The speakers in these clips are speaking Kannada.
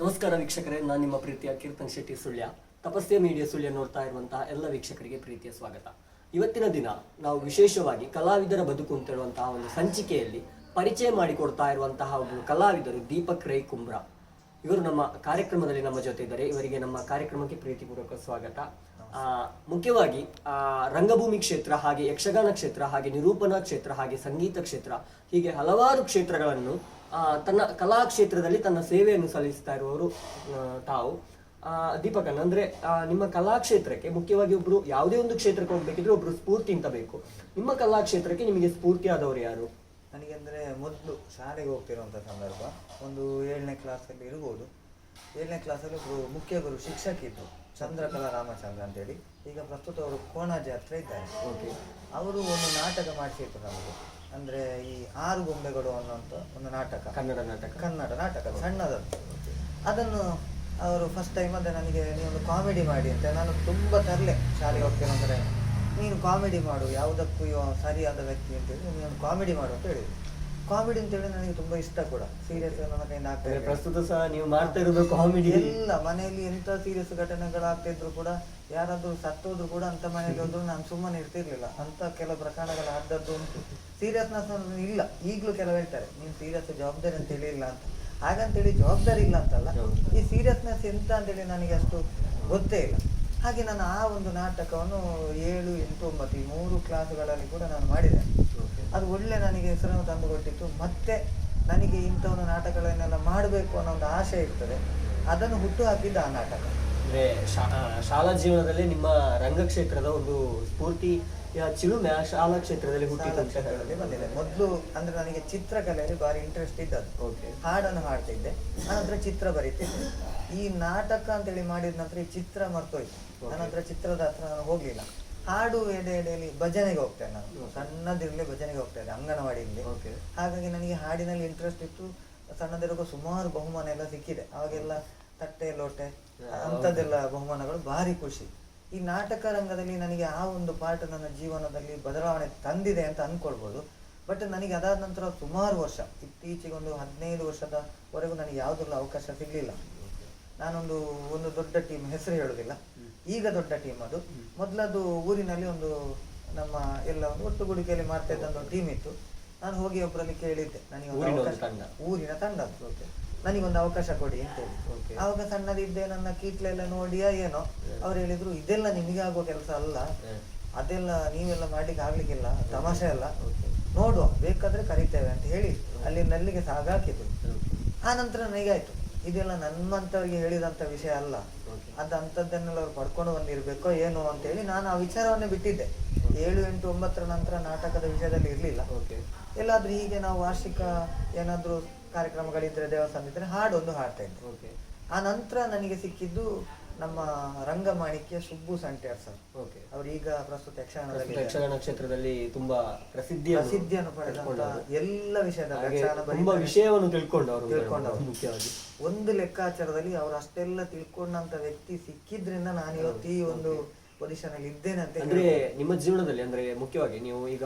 ನಮಸ್ಕಾರ ವೀಕ್ಷಕರೇ, ನಾನು ನಿಮ್ಮ ಪ್ರೀತಿಯ ಕೀರ್ತನ್ ಶೆಟ್ಟಿ ಸುಳ್ಯ. ತಪಸ್ಸೆ ಮೀಡಿಯಾ ಸುಳ್ಯ ನೋಡ್ತಾ ಇರುವಂತಹ ಎಲ್ಲ ವೀಕ್ಷಕರಿಗೆ ಪ್ರೀತಿಯ ಸ್ವಾಗತ. ಇವತ್ತಿನ ದಿನ ನಾವು ವಿಶೇಷವಾಗಿ ಕಲಾವಿದರ ಬದುಕು ಅಂತ ಹೇಳುವಂತಹ ಒಂದು ಸಂಚಿಕೆಯಲ್ಲಿ ಪರಿಚಯ ಮಾಡಿಕೊಡ್ತಾ ಇರುವಂತಹ ಒಬ್ಬರು ಕಲಾವಿದರು ದೀಪಕ್ ರೈ ಕುಂಬ್ರಾ. ಇವರು ನಮ್ಮ ಕಾರ್ಯಕ್ರಮದಲ್ಲಿ ನಮ್ಮ ಜೊತೆ ಇದ್ದಾರೆ. ಇವರಿಗೆ ನಮ್ಮ ಕಾರ್ಯಕ್ರಮಕ್ಕೆ ಪ್ರೀತಿಪೂರ್ವಕ ಸ್ವಾಗತ. ಮುಖ್ಯವಾಗಿ ರಂಗಭೂಮಿ ಕ್ಷೇತ್ರ ಹಾಗೆ ಯಕ್ಷಗಾನ ಕ್ಷೇತ್ರ ಹಾಗೆ ನಿರೂಪಣಾ ಕ್ಷೇತ್ರ ಹಾಗೆ ಸಂಗೀತ ಕ್ಷೇತ್ರ, ಹೀಗೆ ಹಲವಾರು ಕ್ಷೇತ್ರಗಳನ್ನು ತನ್ನ ಕಲಾಕ್ಷೇತ್ರದಲ್ಲಿ ತನ್ನ ಸೇವೆಯನ್ನು ಸಲ್ಲಿಸ್ತಾ ಇರುವವರು ತಾವು. ದೀಪಕನ್ ಅಂದ್ರೆ ನಿಮ್ಮ ಕಲಾಕ್ಷೇತ್ರಕ್ಕೆ ಮುಖ್ಯವಾಗಿ ಒಬ್ರು ಯಾವುದೇ ಒಂದು ಕ್ಷೇತ್ರಕ್ಕೆ ಹೋಗ್ಬೇಕಿದ್ರೆ ಒಬ್ರು ಸ್ಫೂರ್ತಿ ಅಂತ ಬೇಕು ನಿಮ್ಮ ಕಲಾಕ್ಷೇತ್ರಕ್ಕೆ ನಿಮಗೆ ಸ್ಫೂರ್ತಿ ಆದವರು ಯಾರು? ನನಗೆ ಅಂದರೆ ಮೊದಲು ಶಾಲೆಗೆ ಹೋಗ್ತಿರುವಂಥ ಸಂದರ್ಭ ಒಂದು ಏಳನೇ ಕ್ಲಾಸಲ್ಲಿ ಇರ್ಬೋದು. ಏಳನೇ ಕ್ಲಾಸಲ್ಲಿ ಒಬ್ಬರು ಮುಖ್ಯ ಗುರು ಶಿಕ್ಷಕಿದ್ರು ಚಂದ್ರಕಲಾ ರಾಮಚಂದ್ರ ಅಂತೇಳಿ. ಈಗ ಪ್ರಸ್ತುತ ಅವರು ಕೋಣಾಜಿ ಹತ್ರ ಇದ್ದಾರೆ. ಅವರು ಒಂದು ನಾಟಕ ಮಾಡಿಸಿದ್ರು ನಮಗೆ. ಅಂದರೆ ಈ ಆರು ಗೊಂಬೆಗಳು ಅನ್ನುವಂಥ ಒಂದು ನಾಟಕ. ಕನ್ನಡ ನಾಟಕ. ಕನ್ನಡ ನಾಟಕ. ಸಣ್ಣದದ್ದು. ಅದನ್ನು ಅವರು ಫಸ್ಟ್ ಟೈಮ್ ಅದೇ ನನಗೆ ನೀವೊಂದು ಕಾಮಿಡಿ ಮಾಡಿ ಅಂತ. ನಾನು ತುಂಬ ತರಲೆ ಶಾಲೆಗೆ ಹೋಗ್ತೇನೆ ಅಂದರೆ ನೀನು ಕಾಮಿಡಿ ಮಾಡು ಯಾವುದಕ್ಕೂ ಇವ ಸರಿಯಾದ ವ್ಯಕ್ತಿ ಅಂತೇಳಿ ನೀನು ಕಾಮಿಡಿ ಮಾಡು ಅಂತ ಹೇಳಿದ್ರು. ಕಾಮಿಡಿ ಅಂತೇಳಿ ನನಗೆ ತುಂಬ ಇಷ್ಟ ಕೂಡ. ಸೀರಿಯಸ್ ನನ್ನ ಕೈಯಿಂದ ಆಗ್ತಾ ಅಂದ್ರೆ ಪ್ರಸ್ತುತ ಸಹ ನೀವು ಮಾಡ್ತಾ ಇರೋದು ಕಾಮಿಡಿ ಎಲ್ಲ ಮನೆಯಲ್ಲಿ ಎಂತ ಸೀರಿಯಸ್ ಘಟನೆಗಳಾಗ್ತಾ ಇದ್ರು ಕೂಡ ಯಾರಾದರೂ ಸತ್ತೋದ್ರು ಕೂಡ ಅಂತ ಮನೆಯಲ್ಲಿ ಹೋದ್ರು ನಾನು ಸುಮ್ಮನೆ ಇರ್ತಿರ್ಲಿಲ್ಲ. ಅಂತ ಕೆಲವು ಪ್ರಕರಣಗಳು ಆದದ್ದು ಉಂಟು. ಸೀರಿಯಸ್ನೆಸ್ ಇಲ್ಲ. ಈಗಲೂ ಕೆಲವು ಹೇಳ್ತಾರೆ ನೀನು ಸೀರಿಯಸ್ ಜವಾಬ್ದಾರಿ ಅಂತ ಹೇಳಿಲ್ಲ ಅಂತ. ಹಾಗಂತೇಳಿ ಜವಾಬ್ದಾರಿ ಇಲ್ಲ ಅಂತಲ್ಲ. ಈ ಸೀರಿಯಸ್ನೆಸ್ ಎಂತ ಅಂತೇಳಿ ನನಗೆ ಅಷ್ಟು ಗೊತ್ತೇ ಇಲ್ಲ. ಹಾಗೆ ನಾನು ಆ ಒಂದು ನಾಟಕವನ್ನು ಏಳು ಎಂಟು ಒಂಬತ್ತು ಈ ಮೂರು ಕ್ಲಾಸ್ಗಳಲ್ಲಿ ಕೂಡ ನಾನು ಮಾಡಿದೆ. ಅದು ಒಳ್ಳೆ ನನಗೆ ಹೆಸರನ್ನು ತಂದು ಕೊಟ್ಟಿತ್ತು ಮತ್ತೆ ನನಗೆ ಇಂಥ ಒಂದು ನಾಟಕಗಳನ್ನೆಲ್ಲ ಮಾಡಬೇಕು ಅನ್ನೋ ಒಂದು ಆಸೆ ಇರ್ತದೆ. ಅದನ್ನು ಹುಟ್ಟು ಹಾಕಿದ್ದ ಆ ನಾಟಕ. ಅಂದ್ರೆ ಶಾಲಾ ಜೀವನದಲ್ಲಿ ನಿಮ್ಮ ರಂಗಕ್ಷೇತ್ರದ ಒಂದು ಸ್ಫೂರ್ತಿ ಚಿಲುಮೆ ಶಾಲಾ ಕ್ಷೇತ್ರದಲ್ಲಿ ಹುಟ್ಟಿದ ಕ್ಷೇತ್ರದಲ್ಲಿ ಬಂದಿದೆ. ಮೊದಲು ಅಂದ್ರೆ ನನಗೆ ಚಿತ್ರಕಲೆಯಲ್ಲಿ ಭಾರಿ ಇಂಟ್ರೆಸ್ಟ್ ಇದ್ದದ್ದು. ಹಾಡನ್ನು ಹಾಡ್ತಿದ್ದೆ. ಆನಂತರ ಚಿತ್ರ ಬರೀತಿದ್ದೆ. ಈ ನಾಟಕ ಅಂತೇಳಿ ಮಾಡಿದ ನಂತರ ಈ ಚಿತ್ರ ಮರ್ತೋಯ್ತು. ಆನಂತರ ಚಿತ್ರದ ಹತ್ರ ನಾನು ಹೋಗ್ಲಿಲ್ಲ. ಹಾಡು ಎಡೆ ಎಡೆಯಲ್ಲಿ ಭಜನೆಗೆ ಹೋಗ್ತೇನೆ ನಾನು. ಸಣ್ಣದಿರ್ಲಿ ಭಜನೆಗೆ ಹೋಗ್ತಾ ಇದ್ದೆ ಅಂಗನವಾಡಿಯಲ್ಲಿ. ಹಾಗಾಗಿ ನನಗೆ ಹಾಡಿನಲ್ಲಿ ಇಂಟ್ರೆಸ್ಟ್ ಇತ್ತು. ಸಣ್ಣದಿರುವಾಗ ಸುಮಾರು ಬಹುಮಾನ ಎಲ್ಲ ಸಿಕ್ಕಿದೆ. ಅವಾಗೆಲ್ಲ ತಟ್ಟೆ ಲೋಟೆ ಅಂಥದ್ದೆಲ್ಲ ಬಹುಮಾನಗಳು ಭಾರಿ ಖುಷಿ. ಈ ನಾಟಕ ರಂಗದಲ್ಲಿ ನನಗೆ ಆ ಒಂದು ಪಾಠ ನನ್ನ ಜೀವನದಲ್ಲಿ ಬದಲಾವಣೆ ತಂದಿದೆ ಅಂತ ಅಂದ್ಕೊಳ್ಬೋದು ಬಟ್ ನನಗೆ ಅದಾದ ನಂತರ ಸುಮಾರು ವರ್ಷ ಇತ್ತೀಚೆಗೊಂದು ಹದಿನೈದು ವರ್ಷದವರೆಗೂ ನನಗೆ ಯಾವುದರಲ್ಲೂ ಅವಕಾಶ ಸಿಗಲಿಲ್ಲ. ನಾನೊಂದು ಒಂದು ದೊಡ್ಡ ಟೀಮ್ ಹೆಸರು ಹೇಳುದಿಲ್ಲ. ಈಗ ದೊಡ್ಡ ಟೀಮ್ ಅದು. ಮೊದಲದು ಊರಿನಲ್ಲಿ ಒಂದು ನಮ್ಮ ಎಲ್ಲ ಒಂದು ಒಟ್ಟುಗೂಡಿಕೆಯಲ್ಲಿ ಮಾಡ್ತಾ ಇದ್ದ ಒಂದು ಟೀಮ್ ಇತ್ತು. ನಾನು ಹೋಗಿ ಒಬ್ಬರಲ್ಲಿ ಕೇಳಿದ್ದೆ. ನನಗೆ ಊರಿನ ತಂಡ. ನನಗೊಂದು ಅವಕಾಶ ಕೊಡಿ ಅಂತ ಹೇಳಿ. ಆವಾಗ ಸಣ್ಣದಿದ್ದೆ ನನ್ನ ಕೀಟ್ಲೆಲ್ಲ ನೋಡಿಯಾ ಏನೋ. ಅವ್ರು ಹೇಳಿದ್ರು ಇದೆಲ್ಲ ನಿಮಗೆ ಆಗುವ ಕೆಲಸ ಅಲ್ಲ. ಅದೆಲ್ಲ ನೀವೆಲ್ಲ ಮಾಡ್ಲಿಕ್ಕೆ ಆಗ್ಲಿಕ್ಕಿಲ್ಲ ತಮಾಷೆ ಅಲ್ಲ. ನೋಡುವ ಬೇಕಾದ್ರೆ ಕರಿತೇವೆ ಅಂತ ಹೇಳಿ ಅಲ್ಲಿ ನಲ್ಲಿಗೆ ಸಾಗಾಕಿದ್ರು ಆ ನಂತರ ನನಗೆ ಆಯ್ತು. ಇದೆಲ್ಲ ನಮ್ಮಂಥವ್ರಿಗೆ ಹೇಳಿದಂತ ವಿಷಯ ಅಲ್ಲ. ಅಂತ ಅದು ಅಂಥದ್ದನ್ನೆಲ್ಲ ಅವ್ರು ಪಡ್ಕೊಂಡು ಬಂದಿರ್ಬೇಕೋ ಏನೋ ಅಂತೇಳಿ ನಾನು ಆ ವಿಚಾರವನ್ನೇ ಬಿಟ್ಟಿದ್ದೆ. ಏಳು ಎಂಟು ಒಂಬತ್ತರ ನಂತರ ನಾಟಕದ ವಿಷಯದಲ್ಲಿ ಇರಲಿಲ್ಲ. ಎಲ್ಲಾದ್ರೂ ಹೀಗೆ ನಾವು ವಾರ್ಷಿಕ ಏನಾದ್ರೂ ಕಾರ್ಯಕ್ರಮಗಳಿದ್ರೆ ದೇವಸ್ಥಾನದಿದ್ರೆ ಹಾಡೊಂದು ಹಾಡ್ತಾ ಇದ್ದೆ ಆ ನಂತರ ನನಗೆ ಸಿಕ್ಕಿದ್ದು ನಮ್ಮ ರಂಗಮಾಣಿಕ್ಯ ಸುಬ್ಬು ಸಂಟ್ಯಾರ್ ಸರ್. ಓಕೆ ಅವರು ಈಗ ಪ್ರಸ್ತುತ ಯಕ್ಷಗಾನ ಕ್ಷೇತ್ರದಲ್ಲಿ ತುಂಬಾ ಪ್ರಸಿದ್ಧಿ ಪ್ರಸಿದ್ಧಿಯನ್ನು ಪಡೆದ. ಎಲ್ಲ ವಿಷಯದ ತುಂಬಾ. ವಿಷಯವನ್ನು ತಿಳ್ಕೊಂಡವರು ತಿಳ್ಕೊಂಡವರು. ಮುಖ್ಯವಾಗಿ. ಒಂದು ಲೆಕ್ಕಾಚಾರದಲ್ಲಿ ಅವ್ರು ಅಷ್ಟೆಲ್ಲ ತಿಳ್ಕೊಂಡಂತ ವ್ಯಕ್ತಿ ಸಿಕ್ಕಿದ್ರಿಂದ ನಾನು ಇವತ್ತು ಈ ಒಂದು ಪೊಸಿಷನ್ ಅಲ್ಲಿ ಇದ್ದೇನೆ ಅಂತ ಅಂದ್ರೆ ನಿಮ್ಮ ಜೀವನದಲ್ಲಿ ಅಂದ್ರೆ ಮುಖ್ಯವಾಗಿ ನೀವು ಈಗ